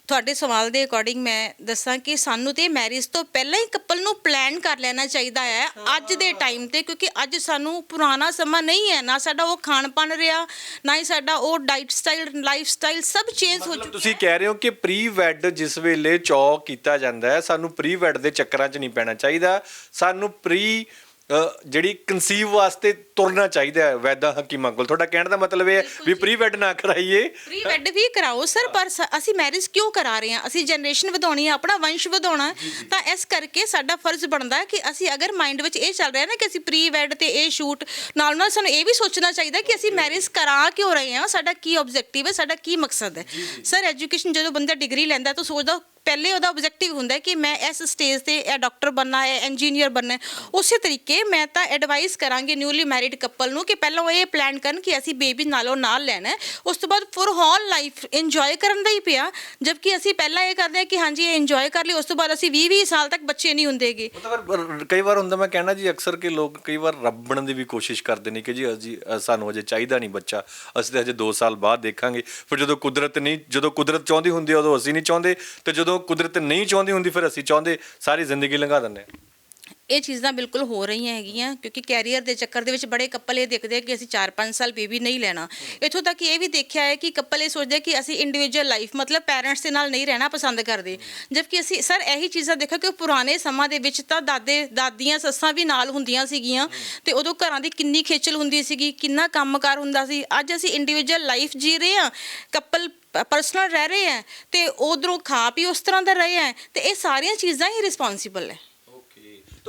ਤੁਹਾਡੇ ਸਵਾਲ ਦੇ ਅਕੋਰਡਿੰਗ ਮੈਂ ਦੱਸਾਂ ਕਿ ਸਾਨੂੰ ਤੇ ਮੈਰਿਜ ਤੋਂ ਪਹਿਲਾਂ ਹੀ ਕਪਲ ਨੂੰ ਪਲਾਨ ਕਰ ਲੈਣਾ ਚਾਹੀਦਾ ਹੈ ਅੱਜ ਦੇ ਟਾਈਮ ਤੇ ਕਿਉਂਕਿ ਅੱਜ ਸਾਨੂੰ ਪੁਰਾਣਾ ਸਮਾਂ ਨਹੀਂ ਹੈ ਨਾ ਸਾਡਾ ਉਹ ਖਾਣ ਪਾਣ ਰਿਹਾ ਨਾ ਹੀ ਸਾਡਾ ਉਹ ਡਾਈਟ ਸਟਾਈਲ ਲਾਈਫ ਸਟਾਈਲ ਸਭ ਚੇਂਜ ਹੋ ਚੁੱਕਾ ਤੁਸੀਂ ਕਹਿ ਰਹੇ ਹੋ ਕਿ ਪ੍ਰੀ ਵੈਡ ਜਿਸ ਵੇਲੇ ਚੌ ਕੀਤਾ ਜਾਂਦਾ ਹੈ ਸਾਨੂੰ ਪ੍ਰੀ ਵੈਡ ਦੇ ਚੱਕਰਾਂ 'ਚ ਨਹੀਂ ਪੈਣਾ ਚਾਹੀਦਾ। ਸਾਨੂੰ ਪ੍ਰੀ ਜਿਹੜੀ ਕਨਸੀਵ ਵਾਸਤੇ ਤੁਰਨਾ ਚਾਹੀਦਾ ਹੈ ਵੈਦਾਂ ਹਕੀਮਾਂ ਕੋਲ। ਤੁਹਾਡਾ ਕਹਿਣ ਦਾ ਮਤਲਬ ਇਹ ਹੈ ਵੀ ਪ੍ਰੀ ਵੈਡ ਨਾ ਕਰਾਈਏ। ਪ੍ਰੀ ਵੈਡ ਵੀ ਕਰਾਓ ਸਰ ਪਰ ਸ- ਅਸੀਂ ਮੈਰਿਜ ਕਿਉਂ ਕਰਾ ਰਹੇ ਹਾਂ? ਅਸੀਂ ਜਨਰੇਸ਼ਨ ਵਧਾਉਣੀ ਹੈ ਆਪਣਾ ਵੰਸ਼ ਵਧਾਉਣਾ ਹੈ। ਤਾਂ ਇਸ ਕਰਕੇ ਸਾਡਾ ਫਰਜ਼ ਬਣਦਾ ਹੈ ਕਿ ਅਸੀਂ ਅਗਰ ਮਾਈਂਡ ਵਿੱਚ ਇਹ ਚੱਲ ਰਿਹਾ ਨਾ ਕਿ ਅਸੀਂ ਪ੍ਰੀ ਵੈਡ ਤੇ ਇਹ ਸ਼ੂਟ ਨਾਲ ਨਾਲ ਸਾਨੂੰ ਇਹ ਵੀ ਸੋਚਣਾ ਚਾਹੀਦਾ ਕਿ ਅਸੀਂ ਮੈਰਿਜ ਕਰਾ ਕਿਉਂ ਰਹੇ ਹਾਂ? ਸਾਡਾ ਕੀ ਆਬਜੈਕਟਿਵ ਹੈ? ਸਾਡਾ ਕੀ ਮਕਸਦ ਹੈ? ਸਰ ਐਜੂਕੇਸ਼ਨ ਜਦੋਂ ਬੰਦਾ ਡਿਗਰੀ ਲੈਂਦਾ ਤਾਂ ਸੋਚਦਾ ਪਹਿਲੇ ਉਹਦਾ ਆਬਜੈਕਟਿਵ ਹੁੰਦਾ ਕਿ ਮੈਂ ਇਸ ਸਟੇਜ ਤੇ ਇਹ ਡਾਕਟਰ ਬਣਨਾ ਹੈ ਇੰਜੀਨੀਅਰ ਬਣਨਾ ਉਸੇ ਤਰੀਕੇ ਮੈਂ ਤਾਂ ਐਡਵਾਈਸ ਕਰਾਂਗੇ ਨਿਊਲੀ ਮੈਰਿਡ ਕਪਲ ਨੂੰ ਕਿ ਪਹਿਲਾਂ ਉਹ ਇਹ ਪਲਾਨ ਕਰਨ ਕਿ ਅਸੀਂ ਬੇਬੀ ਨਾਲੋਂ ਨਾਲ ਲੈਣਾ ਉਸ ਤੋਂ ਬਾਅਦ ਫॉर ਹੋਲ ਲਾਈਫ ਇੰਜੋਏ ਕਰਨ ਦਾ ਹੀ ਪਿਆ। ਜਦਕਿ ਅਸੀਂ ਪਹਿਲਾਂ ਇਹ ਕਰਦੇ ਹਾਂ ਕਿ ਹਾਂਜੀ, ਇਹ ਇੰਜੋਏ ਕਰ ਲਈ ਉਸ ਤੋਂ ਬਾਅਦ ਅਸੀਂ 20 20 ਸਾਲ ਤੱਕ ਬੱਚੇ ਨਹੀਂ ਹੁੰਦੇਗੇ ਮਤਲਬ ਕਈ ਵਾਰ ਹੁੰਦਾ, ਮੈਂ ਕਹਿਣਾ ਜੀ, ਅਕਸਰ ਕਿ ਲੋਕ ਕਈ ਵਾਰ ਰੱਬ ਬਣਨ ਦੀ ਵੀ ਕੋਸ਼ਿਸ਼ ਕਰਦੇ ਨੇ ਕਿ ਜੀ ਅਜੀ ਸਾਨੂੰ ਅਜੇ ਚਾਹੀਦਾ ਨਹੀਂ ਬੱਚਾ। ਅਸੀਂ ਤਾਂ ਅਜੇ 2 ਸਾਲ ਬਾਅਦ ਦੇਖਾਂਗੇ। ਫਿਰ ਜਦੋਂ ਕੁਦਰਤ ਨਹੀਂ, ਜਦੋਂ ਕੁਦਰਤ ਚਾਹੁੰਦੀ ਹੁੰਦੀ ਉਦੋਂ ਅਸੀਂ ਨਹੀਂ ਚਾਹੁੰਦੇ। ਤੇ ਜਦੋਂ ਕੁਦਰਤ ਨਹੀਂ ਚਾਹੁੰਦੀ ਹੁੰਦੀ ਫਿਰ ਅਸੀਂ ਚਾਹੁੰਦੇ ਸਾਰੀ ਜ਼ਿੰਦਗੀ ਲੰਘਾ ਦਿੰਦੇ ਹਾਂ। ਇਹ ਚੀਜ਼ਾਂ ਬਿਲਕੁਲ ਹੋ ਰਹੀਆਂ ਹੈਗੀਆਂ, ਕਿਉਂਕਿ ਕੈਰੀਅਰ ਦੇ ਚੱਕਰ ਦੇ ਵਿੱਚ ਬੜੇ ਕਪਲ ਇਹ ਦੇਖਦੇ ਆ ਕਿ ਅਸੀਂ 4-5 ਸਾਲ ਬੇਬੀ ਨਹੀਂ ਲੈਣਾ। ਇਥੋਂ ਤੱਕ ਇਹ ਵੀ ਦੇਖਿਆ ਹੈ ਕਿ ਕਪਲ ਇਹ ਸੋਚਦੇ ਕਿ ਅਸੀਂ ਇੰਡੀਵਿਜੂਅਲ ਲਾਈਫ ਮਤਲਬ ਪੈਰੈਂਟਸ ਦੇ ਨਾਲ ਨਹੀਂ ਰਹਿਣਾ ਪਸੰਦ ਕਰਦੇ। ਜਦਕਿ ਅਸੀਂ ਸਰ ਇਹੀ ਚੀਜ਼ਾਂ ਦੇਖੋ ਕਿ ਪੁਰਾਣੇ ਸਮਾਂ ਦੇ ਵਿੱਚ ਤਾਂ ਦਾਦੇ, ਦਾਦੀਆਂ, ਸੱਸਾਂ ਵੀ ਨਾਲ ਹੁੰਦੀਆਂ ਸੀਗੀਆਂ ਤੇ ਉਦੋਂ ਘਰਾਂ ਦੀ ਕਿੰਨੀ ਖੇਚਲ ਹੁੰਦੀ ਸੀਗੀ, ਕਿੰਨਾ ਕੰਮਕਾਰ ਹੁੰਦਾ ਸੀ। ਅੱਜ ਅਸੀਂ ਇੰਡੀਵਿਜੂਅਲ ਲਾਈਫ ਜੀ ਰਹੇ ਹਾਂ ਕਪਲ ਪਰਸਨਲ ਰਹਿ ਰਹੇ ਹੈ ਤੇ ਉਧਰੋਂ ਖਾ ਪੀ ਉਸ ਤਰ੍ਹਾਂ ਦਾ ਰਹੇ ਹੈ ਤੇ ਇਹ ਸਾਰੀਆਂ ਚੀਜ਼ਾਂ ਹੀ ਰਿਸਪੌਂਸਿਬਲ ਹੈ।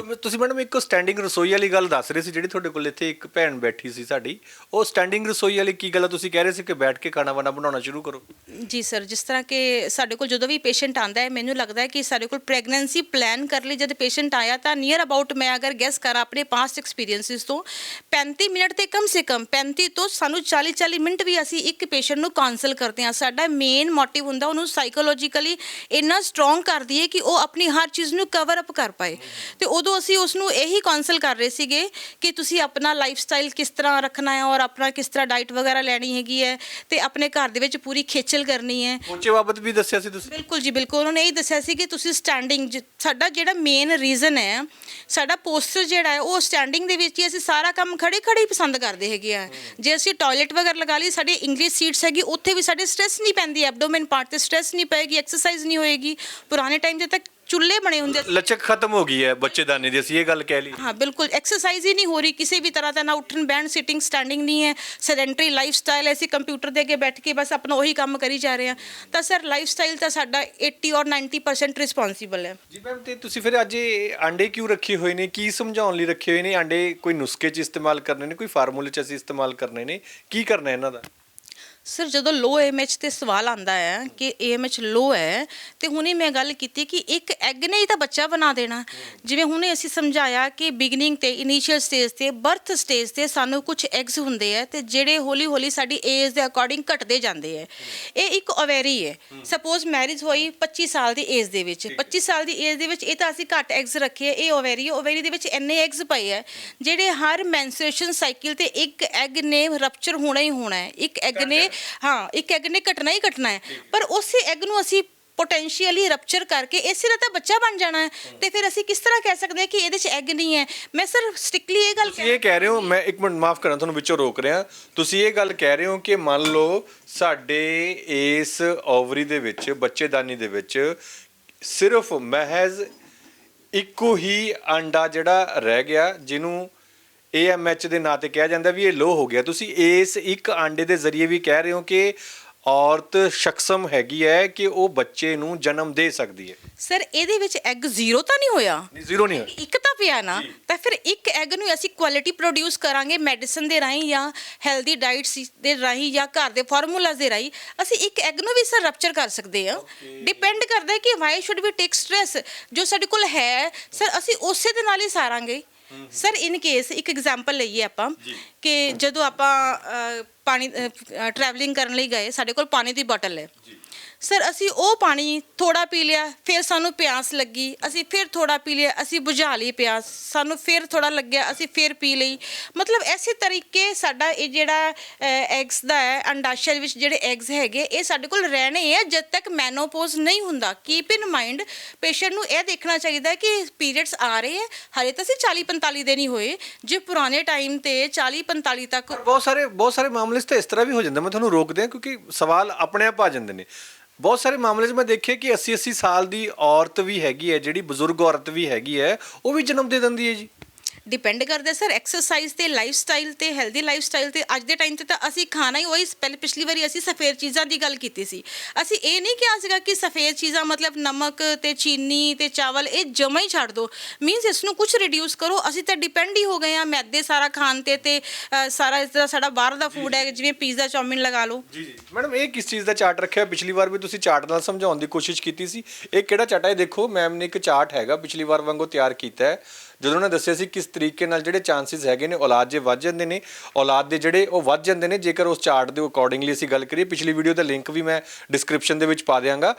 ਓਕੇ ਤੁਸੀਂ ਮੈਡਮ ਇੱਕ ਸਟੈਂਡਿੰਗ ਰਸੋਈ ਵਾਲੀ ਗੱਲ ਦੱਸ ਰਹੇ ਸੀ, ਜਿਹੜੀ ਤੁਹਾਡੇ ਕੋਲ ਇੱਥੇ ਇੱਕ ਭੈਣ ਬੈਠੀ ਸੀ ਸਾਡੀ। ਉਹ ਸਟੈਂਡਿੰਗ ਰਸੋਈ ਵਾਲੀ ਕੀ ਗੱਲ ਆ? ਤੁਸੀਂ ਕਹਿ ਰਹੇ ਸੀ ਕਿ ਬੈਠ ਕੇ ਖਾਣਾ ਵਾਣਾ ਬਣਾਉਣਾ ਸ਼ੁਰੂ ਕਰੋ। ਜੀ ਸਰ, ਜਿਸ ਤਰ੍ਹਾਂ ਕਿ ਸਾਡੇ ਕੋਲ ਜਦੋਂ ਵੀ ਪੇਸ਼ੈਂਟ ਆਂਦਾ ਹੈ, ਮੈਨੂੰ ਲੱਗਦਾ ਹੈ ਕਿ ਸਾਡੇ ਕੋਲ ਪ੍ਰੈਗਨੈਂਸੀ ਪਲਾਨ ਕਰ ਲਈ। ਜਦ ਪੇਸ਼ੈਂਟ ਆਇਆ ਤਾਂ ਨੀਅਰ ਅਬਾਊਟ ਮੈਂ ਅਗਰ ਗੈਸ ਕਰਾਂ ਆਪਣੇ ਪਾਸਟ ਐਕਸਪੀਰੀਐਂਸਿਸ ਤੋਂ 35 ਮਿੰਟ ਤੇ ਕਮ ਸੇ ਕਮ 35 ਤੋਂ ਸਾਨੂੰ 40 40 ਮਿੰਟ ਵੀ ਅਸੀਂ ਇੱਕ ਪੇਸ਼ੈਂਟ ਨੂੰ ਕਾਉਂਸਲ ਕਰਦੇ ਹਾਂ। ਸਾਡਾ ਮੇਨ ਮੋਟਿਵ ਹੁੰਦਾ, ਉਹਨੂੰ ਸਾਈਕੋਲੋਜੀਕਲੀ ਇੰਨਾ ਸਟਰੋਂਗ ਕਰ ਦਈਏ ਕਿ ਉਹ ਆਪਣੀ ਹਰ ਚੀਜ਼ ਨੂੰ ਕਵਰ ਅਪ ਕਰ ਪਾਏ। ਤੇ ਉਦੋਂ ਅਸੀਂ ਉਸ ਨੂੰ ਇਹੀ ਕਾਉਂਸਲ ਕਰ ਰਹੇ ਸੀਗੇ ਕਿ ਤੁਸੀਂ ਆਪਣਾ ਲਾਈਫ ਸਟਾਈਲ ਕਿਸ ਤਰ੍ਹਾਂ ਰੱਖਣਾ ਹੈ ਔਰ ਆਪਣਾ ਕਿਸ ਤਰ੍ਹਾਂ ਡਾਈਟ ਵਗੈਰਾ ਲੈਣੀ ਹੈਗੀ ਹੈ ਤੇ ਆਪਣੇ ਘਰ ਦੇ ਵਿੱਚ ਪੂਰੀ ਖੇਚਲ ਕਰਨੀ ਹੈ। ਪਹੁੰਚੇ ਬਾਬਤ ਵੀ ਦੱਸਿਆ ਸੀ ਤੁਸੀਂ? ਬਿਲਕੁਲ ਜੀ ਬਿਲਕੁਲ। ਉਹਨਾਂ ਨੇ ਇਹ ਦੱਸਿਆ ਸੀ ਕਿ ਤੁਸੀਂ ਸਟੈਂਡਿੰਗ ਸਾਡਾ ਜਿਹੜਾ ਮੇਨ ਰੀਜ਼ਨ ਹੈ ਸਾਡਾ ਪੋਸਟਰ ਜਿਹੜਾ ਹੈ ਉਹ ਸਟੈਂਡਿੰਗ ਦੇ ਵਿੱਚ ਹੀ ਅਸੀਂ ਸਾਰਾ ਕੰਮ ਖੜੇ ਖੜੇ ਹੀ ਪਸੰਦ ਕਰਦੇ ਹੈਗੇ ਆ। ਜੇ ਅਸੀਂ ਟਾਇਲਟ ਵਗੈਰਾ ਲਗਾ ਲਈ ਸਾਡੀ ਇੰਗਲਿਸ਼ ਸੀਟਸ ਹੈਗੀ ਉੱਥੇ ਵੀ ਸਾਡੇ ਸਟ੍ਰੈਸ ਨਹੀਂ ਪੈਂਦੀ ਐਬਡੋਮਨ ਪਾਰਟ ਤੇ ਸਟ੍ਰੈਸ ਨਹੀਂ ਪਏਗੀ ਐਕਸਰਸਾਈਜ਼ ਨਹੀਂ ਹੋਏਗੀ। ਪੁਰਾਣੇ ਟਾਈਮ ਦੇ ਤੱਕ ਚੁੱਲ੍ਹੇ ਬਣੇ ਹੁੰਦੇ ਸੀ। ਲਚਕ ਖਤਮ ਹੋ ਗਈ ਹੈ ਬੱਚੇਦਾਨੀ ਦੀ ਅਸੀਂ ਇਹ ਗੱਲ ਕਹਿ ਲਈ। ਹਾਂ ਬਿਲਕੁਲ ਐਕਸਰਸਾਈਜ਼ ਹੀ ਨਹੀਂ ਹੋ ਰਹੀ ਕਿਸੇ ਵੀ ਤਰ੍ਹਾਂ ਦਾ ਨਾ ਉੱਠਣ ਬੈਠਣ ਸਿਟਿੰਗ ਸਟੈਂਡਿੰਗ ਨਹੀਂ ਹੈ। ਸੈਡੈਂਟਰੀ ਲਾਈਫ ਸਟਾਈਲ ਐਸੀ ਕੰਪਿਊਟਰ ਦੇ ਅੱਗੇ ਬੈਠ ਕੇ ਬਸ ਆਪਣਾ ਉਹੀ ਕੰਮ ਕਰੀ ਜਾ ਰਹੇ ਹਾਂ। ਤਾਂ ਸਰ ਲਾਈਫ ਸਟਾਈਲ ਤਾਂ ਸਾਡਾ 80 ਔਰ 90% ਰਿਸਪੌਂਸਿਬਲ ਹੈ। ਜੀ ਮੈਮ ਤੇ ਤੁਸੀਂ ਫਿਰ ਅੱਜ ਇਹ ਆਂਡੇ ਕਿਉਂ ਰੱਖੇ ਹੋਏ ਨੇ? ਕੀ ਸਮਝਾਉਣ ਲਈ ਰੱਖੇ ਹੋਏ ਨੇ? ਆਂਡੇ ਕੋਈ ਨੁਸਖੇ 'ਚ ਇਸਤੇਮਾਲ ਕਰਨੇ ਨੇ? ਕੋਈ ਫਾਰਮੂਲੇ 'ਚ ਅਸੀਂ ਇਸਤੇਮਾਲ ਕਰਨੇ ਨੇ? ਕੀ ਕਰਨਾ ਇਹਨਾਂ ਦਾ? ਸਰ ਜਦੋਂ ਲੋ ਐਮਐਚ ਤੇ ਸਵਾਲ ਆਂਦਾ ਹੈ ਕਿ ਐਮਐਚ ਲੋ ਹੈ ਤੇ ਹੁਣੇ ਮੈਂ ਗੱਲ ਕੀਤੀ ਕਿ ਇੱਕ ਐਗ ਨੇ ਹੀ ਤਾਂ ਬੱਚਾ ਬਣਾ ਦੇਣਾ। ਜਿਵੇਂ ਹੁਣੇ ਅਸੀਂ ਸਮਝਾਇਆ ਕਿ ਬਿਗਨਿੰਗ ਤੇ ਇਨੀਸ਼ੀਅਲ ਸਟੇਜ ਤੇ ਬਰਥ ਸਟੇਜ ਤੇ ਸਾਨੂੰ ਕੁਝ ਐਗਸ ਹੁੰਦੇ ਆ ਤੇ ਜਿਹੜੇ ਹੌਲੀ ਹੌਲੀ ਸਾਡੀ ਏਜ ਦੇ ਅਕੋਰਡਿੰਗ ਘਟਦੇ ਜਾਂਦੇ ਆ। ਇਹ ਇੱਕ ਅਵੇਰੀ ਹੈ। ਸਪੋਜ਼ ਮੈਰਿਜ ਹੋਈ 25 ਸਾਲ ਦੀ ਏਜ ਦੇ ਵਿੱਚ। 25 ਸਾਲ ਦੀ ਏਜ ਦੇ ਵਿੱਚ ਇਹ ਤਾਂ ਅਸੀਂ ਘੱਟ ਐਗਸ ਰੱਖੇ ਆ, ਇਹ ਓਵੇਰੀ ਓਵੇਰੀ ਦੇ ਵਿੱਚ ਇੰਨੇ ਐਗਸ ਪਏ ਆ ਜਿਹੜੇ ਹਰ ਮੈਂਸਟ੍ਰੂਏਸ਼ਨ ਸਾਈਕਲ ਤੇ ਇੱਕ ਐਗ ਨੇ ਰਪਚਰ ਹੋਣਾ ਹੀ ਹੋਣਾ ਹੈ। ਇੱਕ ਐਗ ਨੇ ਹਾਂ ਇੱਕ ਐਗ ਨੇ ਘਟਣਾ ਹੀ ਘਟਣਾ ਹੈ। ਪਰ ਉਸੇ ਐਗ ਨੂੰ ਅਸੀਂ ਪੋਟੈਂਸ਼ੀਅਲੀ ਰਪਚਰ ਕਰਕੇ ਇਸੇ ਤਾਂ ਬੱਚਾ ਬਣ ਜਾਣਾ ਹੈ। ਤੇ ਫਿਰ ਅਸੀਂ ਕਿਸ ਤਰ੍ਹਾਂ ਕਹਿ ਸਕਦੇ ਹਾਂ ਕਿ ਇਹਦੇ 'ਚ ਐਗ ਨਹੀਂ ਹੈ? ਮੈਂ ਸਰ ਸਟ੍ਰਿਕਟਲੀ ਇਹ ਗੱਲ ਤੁਸੀਂ ਇਹ ਕਹਿ ਰਹੇ ਹੋ ਮੈਂ ਇੱਕ ਮਿੰਟ ਮਾਫ ਕਰਨਾ ਤੁਹਾਨੂੰ ਵਿੱਚੋਂ ਰੋਕ ਰਿਹਾ। ਤੁਸੀਂ ਇਹ ਗੱਲ ਕਹਿ ਰਹੇ ਹੋ ਕਿ ਮੰਨ ਲਓ ਸਾਡੇ ਇਸ ਓਵਰੀ ਦੇ ਵਿੱਚ ਬੱਚੇਦਾਨੀ ਦੇ ਵਿੱਚ ਸਿਰਫ ਮਹਿਜ਼ ਇੱਕੋ ਹੀ ਅੰਡਾ ਜਿਹੜਾ ਰਹਿ ਗਿਆ ਜਿਹਨੂੰ AMH ਦੇ ਨਾਂ ਤੇ ਕਿਹਾ ਜਾਂਦਾ ਵੀ ਇਹ ਲੋ ਹੋ ਗਿਆ। ਤੁਸੀਂ ਇਸ ਇੱਕ ਆਂਡੇ ਦੇ ਜ਼ਰੀਏ ਵੀ ਕਹਿ ਰਹੇ ਹੋ ਕਿ ਔਰਤ ਸ਼ਖਸਮ ਹੈਗੀ ਹੈ ਕਿ ਉਹ ਬੱਚੇ ਨੂੰ ਜਨਮ ਦੇ ਸਕਦੀ ਹੈ। ਸਰ ਇਹਦੇ ਵਿੱਚ ਐਗ ਜ਼ੀਰੋ ਤਾਂ ਨਹੀਂ ਹੋਇਆ? ਨਹੀਂ ਜ਼ੀਰੋ ਨਹੀਂ ਹੈ ਇੱਕ ਤਾਂ ਪਿਆ ਨਾ ਤਾਂ ਫਿਰ ਇੱਕ ਐਗ ਨੂੰ ਅਸੀਂ ਕੁਆਲਿਟੀ ਪ੍ਰੋਡਿਊਸ ਕਰਾਂਗੇ ਮੈਡੀਸਨ ਦੇ ਰਾਹੀਂ ਜਾਂ ਹੈਲਦੀ ਡਾਈਟਸ ਦੇ ਰਾਹੀਂ ਜਾਂ ਘਰ ਦੇ ਫਾਰਮੂਲਾਜ਼ ਦੇ ਰਾਹੀਂ ਅਸੀਂ ਇੱਕ ਐਗ ਨੂੰ ਵੀ ਸਰ ਰਪਚਰ ਕਰ ਸਕਦੇ ਹਾਂ। ਡਿਪੈਂਡ ਕਰਦਾ ਹੈ ਕਿ why should we take stress ਜੋ ਸਾਡੇ ਕੋਲ ਹੈ ਸਰ ਅਸੀਂ ਉਸੇ ਦੇ ਨਾਲ ਹੀ ਸਾਰਾਂਗੇ। ਸਰ ਇਨ ਕੇਸ ਇੱਕ ਐਗਜ਼ਾਮਪਲ ਲਈਏ ਆਪਾਂ ਕਿ ਜਦੋਂ ਆਪਾਂ ਅ, ਪਾਣੀ ਟਰੈਵਲਿੰਗ ਕਰਨ ਲਈ ਗਏ ਸਾਡੇ ਕੋਲ ਪਾਣੀ ਦੀ ਬੋਟਲ ਹੈ। ਸਰ, ਅਸੀਂ ਉਹ ਪਾਣੀ ਥੋੜਾ ਪੀ ਲਿਆ, ਫਿਰ ਸਾਨੂੰ ਪਿਆਸ ਲੱਗੀ। ਅਸੀਂ ਫਿਰ ਥੋੜਾ ਪੀ ਲਿਆ, ਅਸੀਂ ਬੁਝਾ ਲਈ ਪਿਆਸ। ਸਾਨੂੰ ਫਿਰ ਥੋੜਾ ਲੱਗਿਆ, ਅਸੀਂ ਫਿਰ ਪੀ ਲਈ। ਮਤਲਬ ਐਸੇ ਤਰੀਕੇ ਸਾਡਾ ਇਹ ਜਿਹੜਾ ਐਗਸ ਦਾ ਹੈ, ਅੰਡਾਸ਼ਯ ਵਿੱਚ ਜਿਹੜੇ ਐਗਸ ਹੈਗੇ, ਇਹ ਸਾਡੇ ਕੋਲ ਰਹਿਣੇ ਆ, ਜਦ ਤੱਕ ਮੈਨੋਪੋਜ਼ ਨਹੀਂ ਹੁੰਦਾ। ਕੀਪ ਇਨ ਮਾਈਂਡ ਪੇਸ਼ੈਂਟ ਨੂੰ ਇਹ ਦੇਖਣਾ ਚਾਹੀਦਾ ਕਿ ਪੀਰੀਅਡਸ ਆ ਰਹੇ ਹੈ ਹਲੇ ਤਾਂ ਅਸੀਂ 40 45 ਦਿਨ ਹੀ ਹੋਏ। ਜੇ ਪੁਰਾਣੇ ਟਾਈਮ ਤੇ 40 45 ਤੱਕ ਬਹੁਤ ਸਾਰੇ ਬਹੁਤ ਸਾਰੇ ਮਾਮਲੇ ਤਾਂ ਇਸ ਤਰ੍ਹਾਂ ਵੀ ਹੋ ਜਾਂਦੇ। ਮੈਂ ਤੁਹਾਨੂੰ ਰੋਕਦੇ ਹਾਂ ਕਿਉਂਕਿ ਸਵਾਲ ਆਪਣੇ ਆਪ ਆ ਜਾਂਦੇ ਨੇ। ਬਹੁਤ ਸਾਰੇ ਮਾਮਲੇ 'ਚ ਮੈਂ ਦੇਖਿਆ ਕਿ 80 80 ਸਾਲ ਦੀ ਔਰਤ ਵੀ ਹੈਗੀ ਹੈ, ਜਿਹੜੀ ਬਜ਼ੁਰਗ ਔਰਤ ਵੀ ਹੈਗੀ ਹੈ, ਉਹ ਵੀ ਜਨਮ ਦੇ ਦਿੰਦੀ ਹੈ ਜੀ। ਡਿਪੈਂਡ ਕਰਦਾ ਸਰ ਐਕਸਰਸਾਈਜ਼ ਤੇ ਲਾਈਫ ਸਟਾਈਲ ਤੇ ਹੈਲਦੀ ਲਾਈਫ ਸਟਾਈਲ ਤੇ ਅੱਜ ਦੇ ਟਾਈਮ ਤੇ ਤਾਂ ਅਸੀਂ ਖਾਣਾ ਹੀ ਉਹੀ ਪਹਿਲੇ ਪਿਛਲੀ ਵਾਰੀ ਅਸੀਂ ਸਫੇਦ ਚੀਜ਼ਾਂ ਦੀ ਗੱਲ ਕੀਤੀ ਸੀ। ਅਸੀਂ ਇਹ ਨਹੀਂ ਕਿਹਾ ਸੀਗਾ ਕਿ ਸਫੇਦ ਚੀਜ਼ਾਂ ਮਤਲਬ ਨਮਕ ਤੇ ਚੀਨੀ ਤੇ ਚਾਵਲ ਇਹ ਜਮਾ ਹੀ ਛੱਡ ਦਿਓ ਮੀਨਸ ਇਸ ਨੂੰ ਕੁਝ ਰਿਡਿਊਸ ਕਰੋ। ਅਸੀਂ ਤਾਂ ਡਿਪੈਂਡ ਹੀ ਹੋ ਗਏ ਆ ਮੈਦੇ ਸਾਰਾ ਖਾਣ ਤੇ ਤੇ ਅ, ਸਾਰਾ ਇਸ ਤਰ੍ਹਾਂ ਸਾਡਾ ਬਾਹਰ ਦਾ ਫੂਡ ਹੈ ਜਿਵੇਂ ਪੀਜ਼ਾ ਚੌਮਿਨ ਲਗਾ ਲਓ। ਜੀ ਜੀ। ਮੈਡਮ ਇਹ ਕਿਸ ਚੀਜ਼ ਦਾ ਚਾਰਟ ਰੱਖਿਆ? ਪਿਛਲੀ ਵਾਰ ਵੀ ਤੁਸੀਂ ਚਾਰਟ ਨਾਲ ਸਮਝਾਉਣ ਦੀ ਕੋਸ਼ਿਸ਼ ਕੀਤੀ ਸੀ। ਇਹ ਕਿਹੜਾ ਚਾਰਟ ਹੈ? ਇਹ ਦੇਖੋ ਮੈਮ ਨੇ ਇੱਕ ਚਾਰਟ ਹੈਗਾ ਪਿਛਲੀ ਵਾਰ ਵਾਂਗੂ ਤਿਆਰ ਕੀਤਾ ਹੈ। ਜਦੋਂ ਉਹਨਾਂ ਦੱਸਿਆ ਸੀ ਕਿਸ ਤਰੀਕੇ ਨਾਲ ਜਿਹੜੇ ਚਾਂਸਸ ਹੈਗੇ ਨੇ, ਔਲਾਦ ਜੇ ਵੱਧ ਜਾਂਦੇ ਨੇ, ਔਲਾਦ ਦੇ ਜਿਹੜੇ ਉਹ ਵੱਧ ਜਾਂਦੇ ਨੇ, ਜੇਕਰ ਉਸ ਚਾਰਟ ਦੇ ਅਕੋਰਡਿੰਗਲੀ ਅਸੀਂ ਗੱਲ ਕਰੀਏ, ਪਿਛਲੀ ਵੀਡੀਓ ਦਾ ਲਿੰਕ ਵੀ ਮੈਂ ਡਿਸਕ੍ਰਿਪਸ਼ਨ ਦੇ ਵਿੱਚ ਪਾ ਦਿਆਂਗਾ।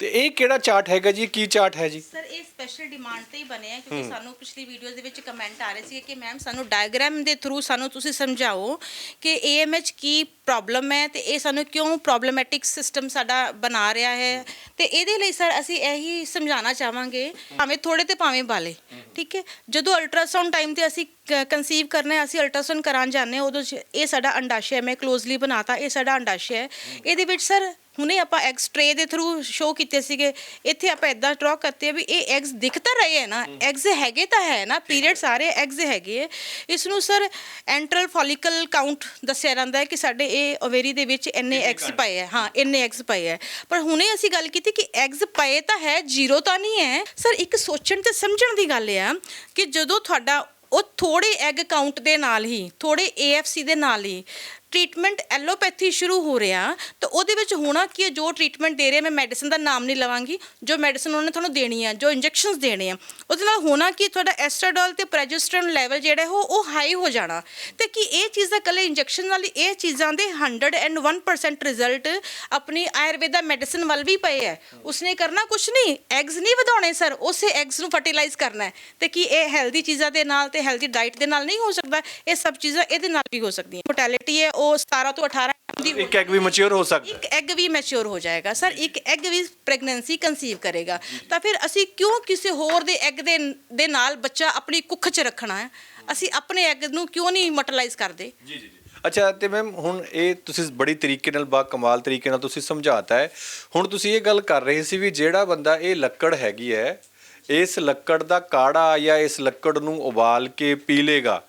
ਤੇ ਇਹ ਕਿਹੜਾ ਚਾਰਟ ਹੈਗਾ ਜੀ? ਕੀ ਚਾਰਟ ਹੈ ਜੀ? ਸਰ ਇਹ ਸਪੈਸ਼ਲ ਡਿਮਾਂਡ ਤੇ ਹੀ ਬਣਿਆ ਹੈ ਕਿਉਂਕਿ ਸਾਨੂੰ ਪਿਛਲੀ ਵੀਡੀਓਜ਼ ਦੇ ਵਿੱਚ ਕਮੈਂਟ ਆ ਰਹੇ ਸੀ ਕਿ ਮੈਮ ਸਾਨੂੰ ਡਾਇਗਰਾਮ ਦੇ ਥਰੂ ਸਾਨੂੰ ਤੁਸੀਂ ਸਮਝਾਓ ਕਿ AMH ਕੀ ਪ੍ਰੋਬਲਮ ਹੈ ਤੇ ਇਹ ਸਾਨੂੰ ਕਿਉਂ ਪ੍ਰੋਬਲਮੈਟਿਕ ਸਿਸਟਮ ਸਾਡਾ ਬਣਾ ਰਿਹਾ ਹੈ। ਤੇ ਇਹਦੇ ਲਈ ਸਰ ਅਸੀਂ ਇਹੀ ਸਮਝਾਉਣਾ ਚਾਹਾਂਗੇ ਭਾਵੇਂ ਥੋੜੇ ਤੇ ਭਾਵੇਂ ਬਾਲੇ ਠੀਕ ਹੈ? ਜਦੋਂ ਅਲਟਰਾਸਾਊਂਡ ਟਾਈਮ ਤੇ ਅਸੀਂ ਕਨਸੀਵ ਕਰਨਾ ਹੈ ਅਸੀਂ ਅਲਟਰਾਸਾਊਂਡ ਕਰਾਉਣ ਜਾਂਦੇ ਹਾਂ ਉਦੋਂ ਇਹ ਸਾਡਾ ਅੰਡਾਸ਼ਯ ਹੈ ਮੈਂ ਕਲੋਜ਼ਲੀ ਬਣਾਤਾ ਇਹ ਸਾਡਾ ਅੰਡਾਸ਼ਯ ਹੈ। ਇਹਦੇ ਵਿੱਚ ਸਰ ਹੁਣੇ ਆਪਾਂ ਐਗਸ ਟ੍ਰੇ ਦੇ ਥਰੂ ਸ਼ੋ ਕੀਤੇ ਸੀਗੇ। ਇੱਥੇ ਆਪਾਂ ਇਦਾਂ ਡਰਾ ਕਰਤੇ ਆ ਵੀ ਇਹ ਐਗਸ ਦਿਖ ਤਾਂ ਰਹੇ ਹੈ ਨਾ। ਐਗਸ ਹੈਗੇ ਤਾਂ ਹੈ ਨਾ। ਪੀਰੀਅਡ ਸਾਰੇ ਐਗਸ ਹੈਗੇ ਹੈ। ਇਸ ਨੂੰ ਸਰ ਐਂਟਰਲ ਫੋਲੀਕਲ ਕਾਊਂਟ ਦੱਸਿਆ ਜਾਂਦਾ ਹੈ ਕਿ ਸਾਡੇ ਇਹ ਓਵੇਰੀ ਦੇ ਵਿੱਚ ਇੰਨੇ ਐਗਸ ਪਏ ਹੈ ਹਾਂ ਇੰਨੇ ਐਗਸ ਪਏ ਹੈ ਪਰ ਹੁਣੇ ਅਸੀਂ ਗੱਲ ਕੀਤੀ ਕਿ ਐਗਸ ਪਏ ਤਾਂ ਹੈ ਜ਼ੀਰੋ ਤਾਂ ਨਹੀਂ ਹੈ। ਸਰ ਇੱਕ ਸੋਚਣ ਤੇ ਸਮਝਣ ਦੀ ਗੱਲ ਆ ਕਿ ਜਦੋਂ ਤੁਹਾਡਾ ਉਹ ਥੋੜੇ ਐਗ ਕਾਊਂਟ ਦੇ ਨਾਲ ਹੀ ਥੋੜੇ AFC ਦੇ ਨਾਲ ਹੀ ਟ੍ਰੀਟਮੈਂਟ ਐਲੋਪੈਥੀ ਸ਼ੁਰੂ ਹੋ ਰਿਹਾ, ਤਾਂ ਉਹਦੇ ਵਿੱਚ ਹੋਣਾ ਕੀ ਹੈ? ਜੋ ਟ੍ਰੀਟਮੈਂਟ ਦੇ ਰਿਹਾ, ਮੈਂ ਮੈਡੀਸਨ ਦਾ ਨਾਮ ਨਹੀਂ ਲਵਾਂਗੀ, ਜੋ ਮੈਡੀਸਨ ਉਹਨੇ ਤੁਹਾਨੂੰ ਦੇਣੀ ਹੈ, ਜੋ ਇੰਜੈਕਸ਼ਨਸ ਦੇਣੇ ਆ, ਉਹਦੇ ਨਾਲ ਹੋਣਾ ਕੀ ਤੁਹਾਡਾ ਐਸਟਰਾਡੋਲ ਤੇ ਪ੍ਰੋਜੈਸਟਰਨ ਲੈਵਲ ਜਿਹੜਾ ਉਹ ਉਹ ਹਾਈ ਹੋ ਜਾਣਾ। ਤੇ ਕੀ ਇਹ ਚੀਜ਼ਾਂ ਕੱਲੇ ਇੰਜੈਕਸ਼ਨ ਨਾਲ ਇਹ ਚੀਜ਼ਾਂ ਦੇ 101% ਰਿਜ਼ਲਟ ਆਪਣੀ ਆਯੁਰਵੇਦਾ ਮੈਡੀਸਨ ਵੱਲ ਵੀ ਪਏ ਹੈ। ਉਸਨੇ ਕਰਨਾ ਕੁਝ ਨਹੀਂ ਐਗਸ ਨਹੀਂ ਵਧਾਉਣੇ ਸਰ ਉਸੇ ਐਗਸ ਨੂੰ ਫਰਟੀਲਾਈਜ਼ ਕਰਨਾ ਹੈ। ਤੇ ਕੀ ਇਹ ਹੈਲਦੀ ਚੀਜ਼ਾਂ ਦੇ ਨਾਲ ਤੇ ਹੈਲਦੀ ਡਾਈਟ ਦੇ ਨਾਲ ਨਹੀਂ ਹੋ ਸਕਦਾ, ਇਹ ਸਭ ਚੀਜ਼ਾਂ ਇਹਦੇ ਨਾਲ ਵੀ ਹੋ ਸਕਦੀਆਂ। ਮੋਰਟੈਲਿਟੀ ਹੈ ਉਹ 17 ਤੋਂ 18 ਦੀ ਇੱਕ ਐਗ ਵੀ ਮੈਚੁਰ ਹੋ ਸਕਦਾ ਇੱਕ ਐਗ ਵੀ ਮੈਚੁਰ ਹੋ ਜਾਏਗਾ। ਸਰ ਇੱਕ ਐਗ ਵੀ ਪ੍ਰੈਗਨੈਂਸੀ ਕਨਸੀਵ ਕਰੇਗਾ। ਤਾਂ ਫਿਰ ਅਸੀਂ ਕਿਉਂ ਕਿਸੇ ਹੋਰ ਦੇ ਐਗ ਦੇ ਦੇ ਨਾਲ ਬੱਚਾ ਆਪਣੀ ਕੁੱਖ 'ਚ ਰੱਖਣਾ ਹੈ? ਅਸੀਂ ਆਪਣੇ ਐਗ ਨੂੰ ਕਿਉਂ ਨਹੀਂ ਮੋਟਲਾਈਜ਼ ਕਰਦੇ? ਜੀ ਜੀ ਜੀ। ਅੱਛਾ ਤੇ ਮੈਮ ਹੁਣ ਇਹ ਤੁਸੀਂ ਬੜੀ ਤਰੀਕੇ ਨਾਲ ਬਾ ਕਮਾਲ ਤਰੀਕੇ ਨਾਲ ਤੁਸੀਂ ਸਮਝਾਤਾ ਹੈ। ਹੁਣ ਤੁਸੀਂ ਇਹ ਗੱਲ ਕਰ ਰਹੇ ਸੀ ਵੀ ਜਿਹੜਾ ਬੰਦਾ ਇਹ ਲੱਕੜ ਹੈਗੀ ਹੈ ਇਸ ਲੱਕੜ ਦਾ ਕਾੜਾ ਜਾਂ ਇਸ ਲੱਕੜ ਨੂੰ ਉਬਾਲ ਕੇ ਪੀ ਲੇਗਾ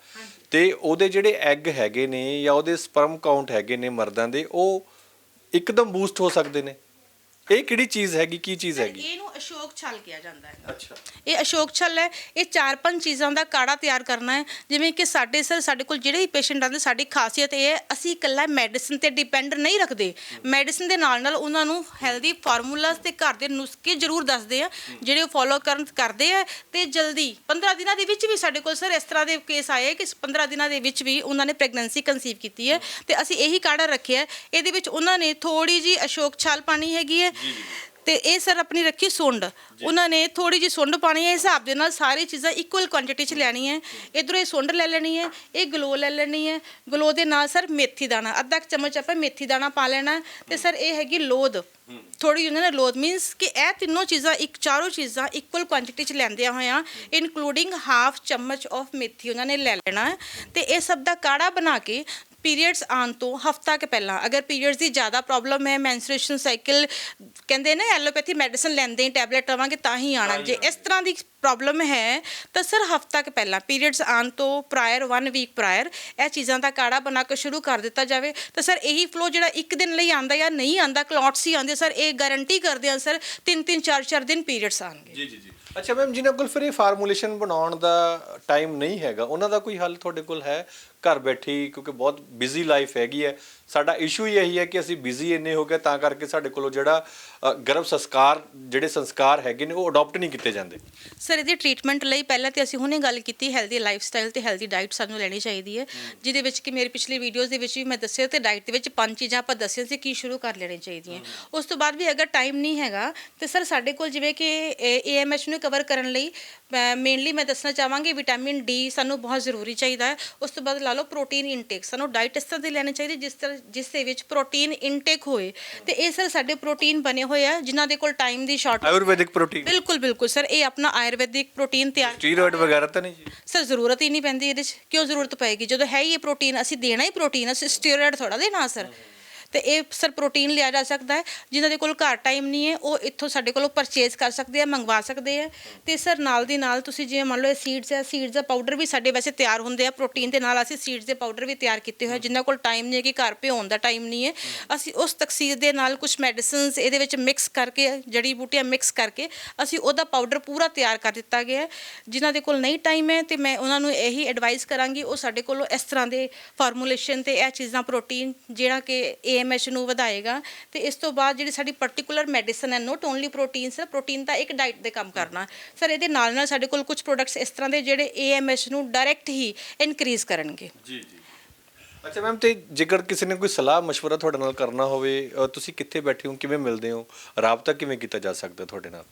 ਤੇ ਉਹਦੇ ਜਿਹੜੇ ਐਗ ਹੈਗੇ ਨੇ ਜਾਂ ਉਹਦੇ ਸਪਰਮ ਕਾਊਂਟ ਹੈਗੇ ਨੇ ਮਰਦਾਂ ਦੇ, ਉਹ ਇੱਕਦਮ ਬੂਸਟ ਹੋ ਸਕਦੇ ਨੇ। ਇਹ ਕਿਹੜੀ ਚੀਜ਼ ਹੈਗੀ ਕੀ ਚੀਜ਼ ਹੈਗੀ? ਇਹਨੂੰ ਅਸ਼ੋਕ ਛਲ ਕਿਹਾ ਜਾਂਦਾ ਹੈ। ਅੱਛਾ। ਇਹ ਅਸ਼ੋਕ ਛਲ ਹੈ ਇਹ ਚਾਰ ਪੰਜ ਚੀਜ਼ਾਂ ਦਾ ਕਾੜਾ ਤਿਆਰ ਕਰਨਾ ਹੈ ਜਿਵੇਂ ਕਿ ਸਾਡੇ ਸਰ ਸਾਡੇ ਕੋਲ ਜਿਹੜੇ ਵੀ ਪੇਸ਼ੈਂਟ ਆਉਂਦੇ ਸਾਡੀ ਖਾਸੀਅਤ ਇਹ ਹੈ ਅਸੀਂ ਇਕੱਲਾ ਮੈਡੀਸਿਨ ਤੇ ਡਿਪੈਂਡ ਨਹੀਂ ਰੱਖਦੇ। ਮੈਡੀਸਿਨ ਦੇ ਨਾਲ ਨਾਲ ਉਹਨਾਂ ਨੂੰ ਹੈਲਦੀ ਫਾਰਮੂਲਾਸ ਤੇ ਘਰ ਦੇ ਨੁਸਖੇ ਜ਼ਰੂਰ ਦੱਸਦੇ ਆ ਜਿਹੜੇ ਉਹ ਫੋਲੋ ਕਰਨ ਕਰਦੇ ਆ ਤੇ ਜਲਦੀ 15 ਦਿਨਾਂ ਦੇ ਵਿੱਚ ਵੀ ਸਾਡੇ ਕੋਲ ਸਰ ਇਸ ਤਰ੍ਹਾਂ ਦੇ ਕੇਸ ਆਏ ਕਿ 15 ਦਿਨਾਂ ਦੇ ਵਿੱਚ ਵੀ ਉਹਨਾਂ ਨੇ ਪ੍ਰੈਗਨੈਂਸੀ ਕਨਸੀਵ ਕੀਤੀ ਹੈ ਤੇ ਅਸੀਂ ਇਹੀ ਕਾੜਾ ਰੱਖਿਆ। ਇਹਦੇ ਵਿੱਚ ਉਹਨਾਂ ਨੇ ਥੋੜੀ ਜੀ ਅਸ਼ੋਕ ਛਾਲ ਪਾਣੀ ਹੈਗੀ ਹੈ ਤੇ ਇਹ ਸਰ ਆਪਣੀ ਰੱਖੀ ਸੁੰਡ। ਉਹਨਾਂ ਨੇ ਥੋੜੀ ਜੀ ਸੁੰਡ ਪਾਣੀ ਹੈ ਹਿਸਾਬ ਦੇ ਨਾਲ ਸਾਰੀ ਚੀਜ਼ਾਂ ਇਕੁਅਲ ਕੁਆਂਟੀਟੀ ਚ ਲੈਣੀ ਹੈ। ਇਧਰੋਂ ਇਹ ਸੁੰਡ ਲੈ ਲੈਣੀ ਹੈ ਇਹ ਗਲੋ ਲੈ ਲੈਣੀ ਹੈ। ਗਲੋ ਦੇ ਨਾਲ ਸਰ ਮੇਥੀ ਦਾਣਾ ਅੱਧਾ ਕੁ ਚਮਚ ਆਪਾਂ ਮੇਥੀ ਦਾਣਾ ਪਾ ਲੈਣਾ। ਤੇ ਸਰ ਇਹ ਹੈਗੀ ਲੋਦ ਥੋੜੀ ਉਹਨਾਂ ਨੇ ਲੋਦ ਮੀਨਸ ਕਿ ਇਹ ਤਿੰਨੋਂ ਚੀਜ਼ਾਂ ਇੱਕ ਚਾਰੋਂ ਚੀਜ਼ਾਂ ਇਕੁਅਲ ਕੁਆਂਟੀਟੀ ਚ ਲੈਂਦਿਆਂ ਹੋਇਆਂ ਇਨਕਲੂਡਿੰਗ ਹਾਫ ਚਮਚ ਆਫ ਮੇਥੀ ਉਹਨਾਂ ਨੇ ਲੈ ਲੈਣਾ। ਤੇ ਇਹ ਸਭ ਦਾ ਕਾੜਾ ਬਣਾ ਕੇ ਪੀਰੀਅਡਸ ਆਉਣ ਤੋਂ ਹਫਤਾ ਕੇ ਪਹਿਲਾਂ ਅਗਰ ਪੀਰੀਅਡਸ ਦੀ ਜ਼ਿਆਦਾ ਪ੍ਰੋਬਲਮ ਹੈ ਮੈਂਸਟ੍ਰੂਏਸ਼ਨ ਸਾਈਕਲ ਕਹਿੰਦੇ ਨੇ ਐਲੋਪੈਥੀ ਮੈਡੀਸਨ ਲੈਂਦੇ ਹੀ ਟੈਬਲੇਟ ਲਵਾਂਗੇ ਤਾਂ ਹੀ ਆਣਾ ਜੇ ਇਸ ਤਰ੍ਹਾਂ ਦੀ ਪ੍ਰੋਬਲਮ ਹੈ ਤਾਂ ਸਰ ਹਫਤਾ ਕੇ ਪਹਿਲਾਂ ਪੀਰੀਅਡਸ ਆਉਣ ਤੋਂ ਪ੍ਰਾਇਰ 1 ਵੀਕ ਪ੍ਰਾਇਰ ਇਹ ਚੀਜ਼ਾਂ ਦਾ ਕਾੜਾ ਬਣਾ ਕੇ ਸ਼ੁਰੂ ਕਰ ਦਿੱਤਾ ਜਾਵੇ। ਤਾਂ ਸਰ ਇਹੀ ਫਲੋ ਜਿਹੜਾ ਇੱਕ ਦਿਨ ਲਈ ਆਂਦਾ ਜਾਂ ਨਹੀਂ ਆਂਦਾ ਕਲੌਟਸ ਹੀ ਆਉਂਦੇ ਸਰ ਇਹ ਗਾਰੰਟੀ ਕਰਦੇ ਆ ਸਰ 3-3 4-4 ਦਿਨ ਪੀਰੀਅਡਸ ਆਣਗੇ ਜੀ ਜੀ ਜੀ। ਅੱਛਾ ਮੈਮ ਜਿਨ੍ਹਾਂ ਕੋਲ ਫਿਰ ਇਹ ਫਾਰਮੂਲੇਸ਼ਨ ਬਣਾਉਣ ਦਾ ਟਾਈਮ ਨਹੀਂ ਹੈਗਾ ਉਹਨਾਂ ਦਾ ਕੋਈ ਹੱਲ ਤੁਹਾਡੇ ਕੋਲ ਹੈ? ਘਰ ਬੈਠੀ ਕਿਉਂਕਿ ਬਹੁਤ ਬਿਜ਼ੀ ਲਾਈਫ ਹੈਗੀ ਹੈ। ਸਾਡਾ ਇਸ਼ੂ ਹੀ ਇਹੀ ਹੈ ਕਿ ਅਸੀਂ ਬਿਜ਼ੀ ਇੰਨੇ ਹੋ ਗਏ ਤਾਂ ਕਰਕੇ ਸਾਡੇ ਕੋਲੋਂ ਜਿਹੜਾ ਗਰਭ ਸੰਸਕਾਰ ਜਿਹੜੇ ਸੰਸਕਾਰ ਹੈਗੇ ਨੇ ਉਹ ਅਡਾਪਟ ਨਹੀਂ ਕੀਤੇ ਜਾਂਦੇ। ਸਰ ਇਹਦੇ ਟ੍ਰੀਟਮੈਂਟ ਲਈ ਪਹਿਲਾਂ ਤੇ ਅਸੀਂ ਹੁਣੇ ਗੱਲ ਕੀਤੀ ਹੈਲਦੀ ਲਾਈਫਸਟਾਈਲ ਤੇ ਹੈਲਦੀ ਡਾਈਟ ਸਾਨੂੰ ਲੈਣੀ ਚਾਹੀਦੀ ਹੈ। ਜਿਹਦੇ ਵਿੱਚ ਕਿ ਮੇਰੀ ਪਿਛਲੀ ਵੀਡੀਓਜ਼ ਦੇ ਵਿੱਚ ਵੀ ਮੈਂ ਦੱਸਿਆ ਤੇ ਡਾਈਟ ਦੇ ਵਿੱਚ ਪੰਜ ਚੀਜ਼ਾਂ ਆਪਾਂ ਦੱਸੀਆਂ ਸੀ ਕੀ ਸ਼ੁਰੂ ਕਰ ਲੈਣੀ ਚਾਹੀਦੀਆਂ। ਉਸ ਤੋਂ ਬਾਅਦ ਵੀ ਅਗਰ ਟਾਈਮ ਨਹੀਂ ਹੈਗਾ ਤੇ ਸਰ ਸਾਡੇ ਕੋਲ ਜਿਵੇਂ ਕਿ ਏਐਮਐਚ ਨੂੰ ਕਵਰ ਕਰਨ ਲਈ ਮੇਨਲੀ ਮੈਂ ਦੱਸਣਾ ਚਾਹਾਂਗੀ ਵਿਟਾਮਿਨ ਡੀ ਸਾਨੂੰ ਬਹੁਤ ਜ਼ਰੂਰੀ ਚਾਹੀਦਾ ਹੈ। ਉਸ ਤੋਂ ਬਾਅਦ ਲਾ ਲਓ ਪ੍ਰੋਟੀਨ ਇਨਟੇਕ ਸਾਨੂੰ ਡਾਈਟ ਇਸ ਤਰ੍ਹਾਂ ਦੀ ਲੈਣੀ ਚਾਹੀਦੀ ਜਿਸ ਤਰ੍ਹਾਂ ਜਿਸ ਦੇ ਵਿੱਚ ਪ੍ਰੋਟੀਨ ਇਨਟੇਕ ਹੋਏ ਤੇ ਇਹ ਸਰ ਸਾਡੇ ਪ੍ਰੋਟੀਨ ਬਣੇ ਹੋਏ ਆ ਜਿਨ੍ਹਾਂ ਦੇ ਕੋਲ ਟਾਈਮ ਦੀ ਸ਼ਾਰਟ ਆਯੁਰਵੈਦਿਕ ਪ੍ਰੋਟੀਨ। ਬਿਲਕੁਲ ਬਿਲਕੁਲ ਸਰ ਇਹ ਆਪਣਾ ਆਯੁਰਵੈਦਿਕ ਪ੍ਰੋਟੀਨ ਤਿਆਰ ਸਟੀਰੋਇਡ ਵਗੈਰਾ ਤਾਂ ਨਹੀਂ ਜੀ? ਸਰ ਜ਼ਰੂਰਤ ਹੀ ਨਹੀਂ ਪੈਂਦੀ ਇਹਦੇ 'ਚ ਕਿਉਂ ਜ਼ਰੂਰਤ ਪਏਗੀ? ਜਦੋਂ ਹੈ ਹੀ ਇਹ ਪ੍ਰੋਟੀਨ ਅਸੀਂ ਦੇਣਾ ਹੀ ਪ੍ਰੋਟੀਨ ਅਸੀਂ ਸਟੀਰੋਇਡ ਥੋੜਾ ਦੇਣਾ ਸਰ। ਤੇ ਇਹ ਸਰ ਪ੍ਰੋਟੀਨ ਲਿਆ ਜਾ ਸਕਦਾ ਹੈ, ਜਿਨ੍ਹਾਂ ਦੇ ਕੋਲ ਘਰ ਟਾਈਮ ਨਹੀਂ ਹੈ, ਉਹ ਇੱਥੋਂ ਸਾਡੇ ਕੋਲੋਂ ਪਰਚੇਜ਼ ਕਰ ਸਕਦੇ ਆ ਮੰਗਵਾ ਸਕਦੇ ਆ ਤੇ ਸਰ ਨਾਲ ਦੀ ਨਾਲ ਤੁਸੀਂ ਜਿਵੇਂ ਮੰਨ ਲਓ ਇਹ ਸੀਡਸ ਹੈ ਸੀਡਸ ਦਾ ਪਾਊਡਰ ਵੀ ਸਾਡੇ ਵੈਸੇ ਤਿਆਰ ਹੁੰਦੇ ਆ ਪ੍ਰੋਟੀਨ ਦੇ ਨਾਲ ਅਸੀਂ ਸੀਡਸ ਦੇ ਪਾਊਡਰ ਵੀ ਤਿਆਰ ਕੀਤੇ ਹੋਏ ਜਿਨ੍ਹਾਂ ਕੋਲ ਟਾਈਮ ਨਹੀਂ ਹੈ ਕਿ ਘਰ ਭਿਉਣ ਦਾ ਟਾਈਮ ਨਹੀਂ ਹੈ। ਅਸੀਂ ਉਸ ਤਕਸੀਰ ਦੇ ਨਾਲ ਕੁਝ ਮੈਡੀਸਿਨਸ ਇਹਦੇ ਵਿੱਚ ਮਿਕਸ ਕਰਕੇ, ਜੜੀ ਬੂਟੀਆਂ ਮਿਕਸ ਕਰਕੇ ਅਸੀਂ ਉਹਦਾ ਪਾਊਡਰ ਪੂਰਾ ਤਿਆਰ ਕਰ ਦਿੱਤਾ ਗਿਆ ਹੈ, ਜਿਨ੍ਹਾਂ ਦੇ ਕੋਲ ਨਹੀਂ ਟਾਈਮ ਹੈ, ਤੇ ਮੈਂ ਉਹਨਾਂ ਨੂੰ ਇਹੀ ਐਡਵਾਈਸ ਕਰਾਂਗੀ, ਉਹ ਸਾਡੇ ਕੋਲੋਂ ਇਸ ਤਰ੍ਹਾਂ ਦੇ ਫਾਰਮੂਲੇਸ਼ਨ ਤੇ ਇਹ ਚੀਜ਼ਾਂ ਪ੍ਰੋਟੀਨ ਜਿਹੜਾ ਕਿ ਏਐਮਐਚ ਨੂੰ ਵਧਾਏਗਾ ਤੇ ਇਸ ਤੋਂ ਬਾਅਦ ਜਿਹੜੀ ਸਾਡੀ ਪਾਰਟਿਕੂਲਰ ਮੈਡੀਸਨ ਹੈ not only protein sir protein ਤਾਂ ਇੱਕ ਡਾਈਟ ਦੇ ਕੰਮ ਕਰਨਾ। ਸਰ ਇਹਦੇ ਨਾਲ ਨਾਲ ਸਾਡੇ ਕੋਲ ਕੁਝ ਪ੍ਰੋਡਕਟਸ ਇਸ ਤਰ੍ਹਾਂ ਦੇ ਜਿਹੜੇ ਏਐਮਐਚ ਨੂੰ ਡਾਇਰੈਕਟ ਹੀ ਇਨਕਰੀਜ਼ ਕਰਨਗੇ। ਜੀ ਜੀ। ਅੱਛਾ ਮੈਮ ਤੇ ਜੇਕਰ ਕਿਸੇ ਨੇ ਕੋਈ ਸਲਾਹ, ਮਸ਼ਵਰਾ ਤੁਹਾਡੇ ਨਾਲ ਕਰਨਾ ਹੋਵੇ ਤੁਸੀਂ ਕਿੱਥੇ ਬੈਠੇ ਹੋ, ਕਿਵੇਂ ਮਿਲਦੇ ਹੋ? ਰਾਬਤਾ ਕਿਵੇਂ ਕੀਤਾ ਜਾ ਸਕਦਾ ਤੁਹਾਡੇ ਨਾਲ?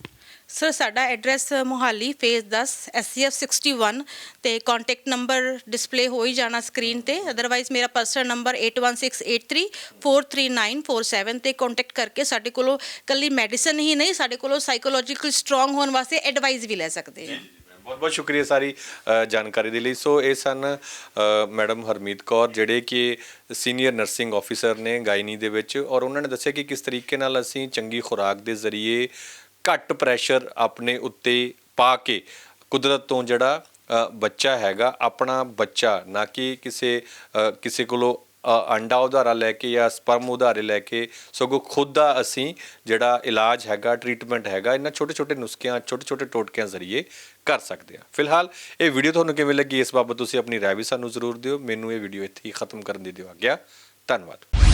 ਸਰ ਸਾਡਾ ਐਡਰੈਸ ਮੋਹਾਲੀ ਫੇਜ਼ 10 SCF 61 ਤੇ ਕੰਟੈਕਟ ਨੰਬਰ ਡਿਸਪਲੇ ਹੋ ਹੀ ਜਾਣਾ ਸਕਰੀਨ ਤੇ। ਅਦਰਵਾਈਜ਼ ਮੇਰਾ ਪਰਸਨਲ ਨੰਬਰ 8168343947 ਤੇ ਕੰਟੈਕਟ ਕਰਕੇ ਸਾਡੇ ਕੋਲੋਂ ਕੱਲੀ ਮੈਡੀਸਨ ਹੀ ਨਹੀਂ, ਸਾਡੇ ਕੋਲੋਂ ਸਾਈਕੋਲੋਜੀਕਲ ਸਟਰੋਂਗ ਹੋਣ ਵਾਸਤੇ ਐਡਵਾਈਸ ਵੀ ਲੈ ਸਕਦੇ ਹਾਂ। ਬਹੁਤ ਬਹੁਤ ਸ਼ੁਕਰੀਆ ਸਾਰੀ ਜਾਣਕਾਰੀ ਦੇ ਲਈ। ਸੋ ਇਹ ਸਨ ਮੈਡਮ ਹਰਮੀਤ ਕੌਰ, ਜਿਹੜੇ ਕਿ ਸੀਨੀਅਰ ਨਰਸਿੰਗ ਆਫੀਸਰ ਨੇ ਗਾਇਨੀ ਦੇ ਵਿੱਚ, ਔਰ ਉਹਨਾਂ ਨੇ ਦੱਸਿਆ ਕਿ ਕਿਸ ਤਰੀਕੇ ਨਾਲ ਅਸੀਂ ਚੰਗੀ ਖੁਰਾਕ ਦੇ ਜ਼ਰੀਏ ਘੱਟ ਪ੍ਰੈਸ਼ਰ ਆਪਣੇ ਉੱਤੇ ਪਾ ਕੇ ਕੁਦਰਤ ਤੋਂ ਜਿਹੜਾ ਬੱਚਾ ਹੈਗਾ ਆਪਣਾ ਬੱਚਾ ਨਾ ਕਿ ਕਿਸੇ ਕਿਸੇ ਕੋਲੋਂ ਅ, ਅੰਡਾ ਉਧਾਰਾ ਲੈ ਕੇ ਜਾਂ ਸਪਰਮ ਉਧਾਰੇ ਲੈ ਕੇ ਸਗੋਂ ਖੁਦ ਦਾ ਅਸੀਂ ਜਿਹੜਾ ਇਲਾਜ ਹੈਗਾ ਟ੍ਰੀਟਮੈਂਟ ਹੈਗਾ ਇਹਨਾਂ ਛੋਟੇ ਛੋਟੇ ਨੁਸਖਿਆਂ ਛੋਟੇ ਛੋਟੇ ਟੋਟਕਿਆਂ ਜ਼ਰੀਏ ਕਰ ਸਕਦੇ ਹਾਂ। ਫਿਲਹਾਲ ਇਹ ਵੀਡੀਓ ਤੁਹਾਨੂੰ ਕਿਵੇਂ ਲੱਗੀ ਇਸ ਬਾਬਤ ਤੁਸੀਂ ਆਪਣੀ ਰਾਏ ਵੀ ਸਾਨੂੰ ਜ਼ਰੂਰ ਦਿਓ। ਮੈਨੂੰ ਇਹ ਵੀਡੀਓ ਇੱਥੇ ਹੀ ਖਤਮ ਕਰਨ ਦੀ ਦਿਓ ਆਗਿਆ। ਧੰਨਵਾਦ।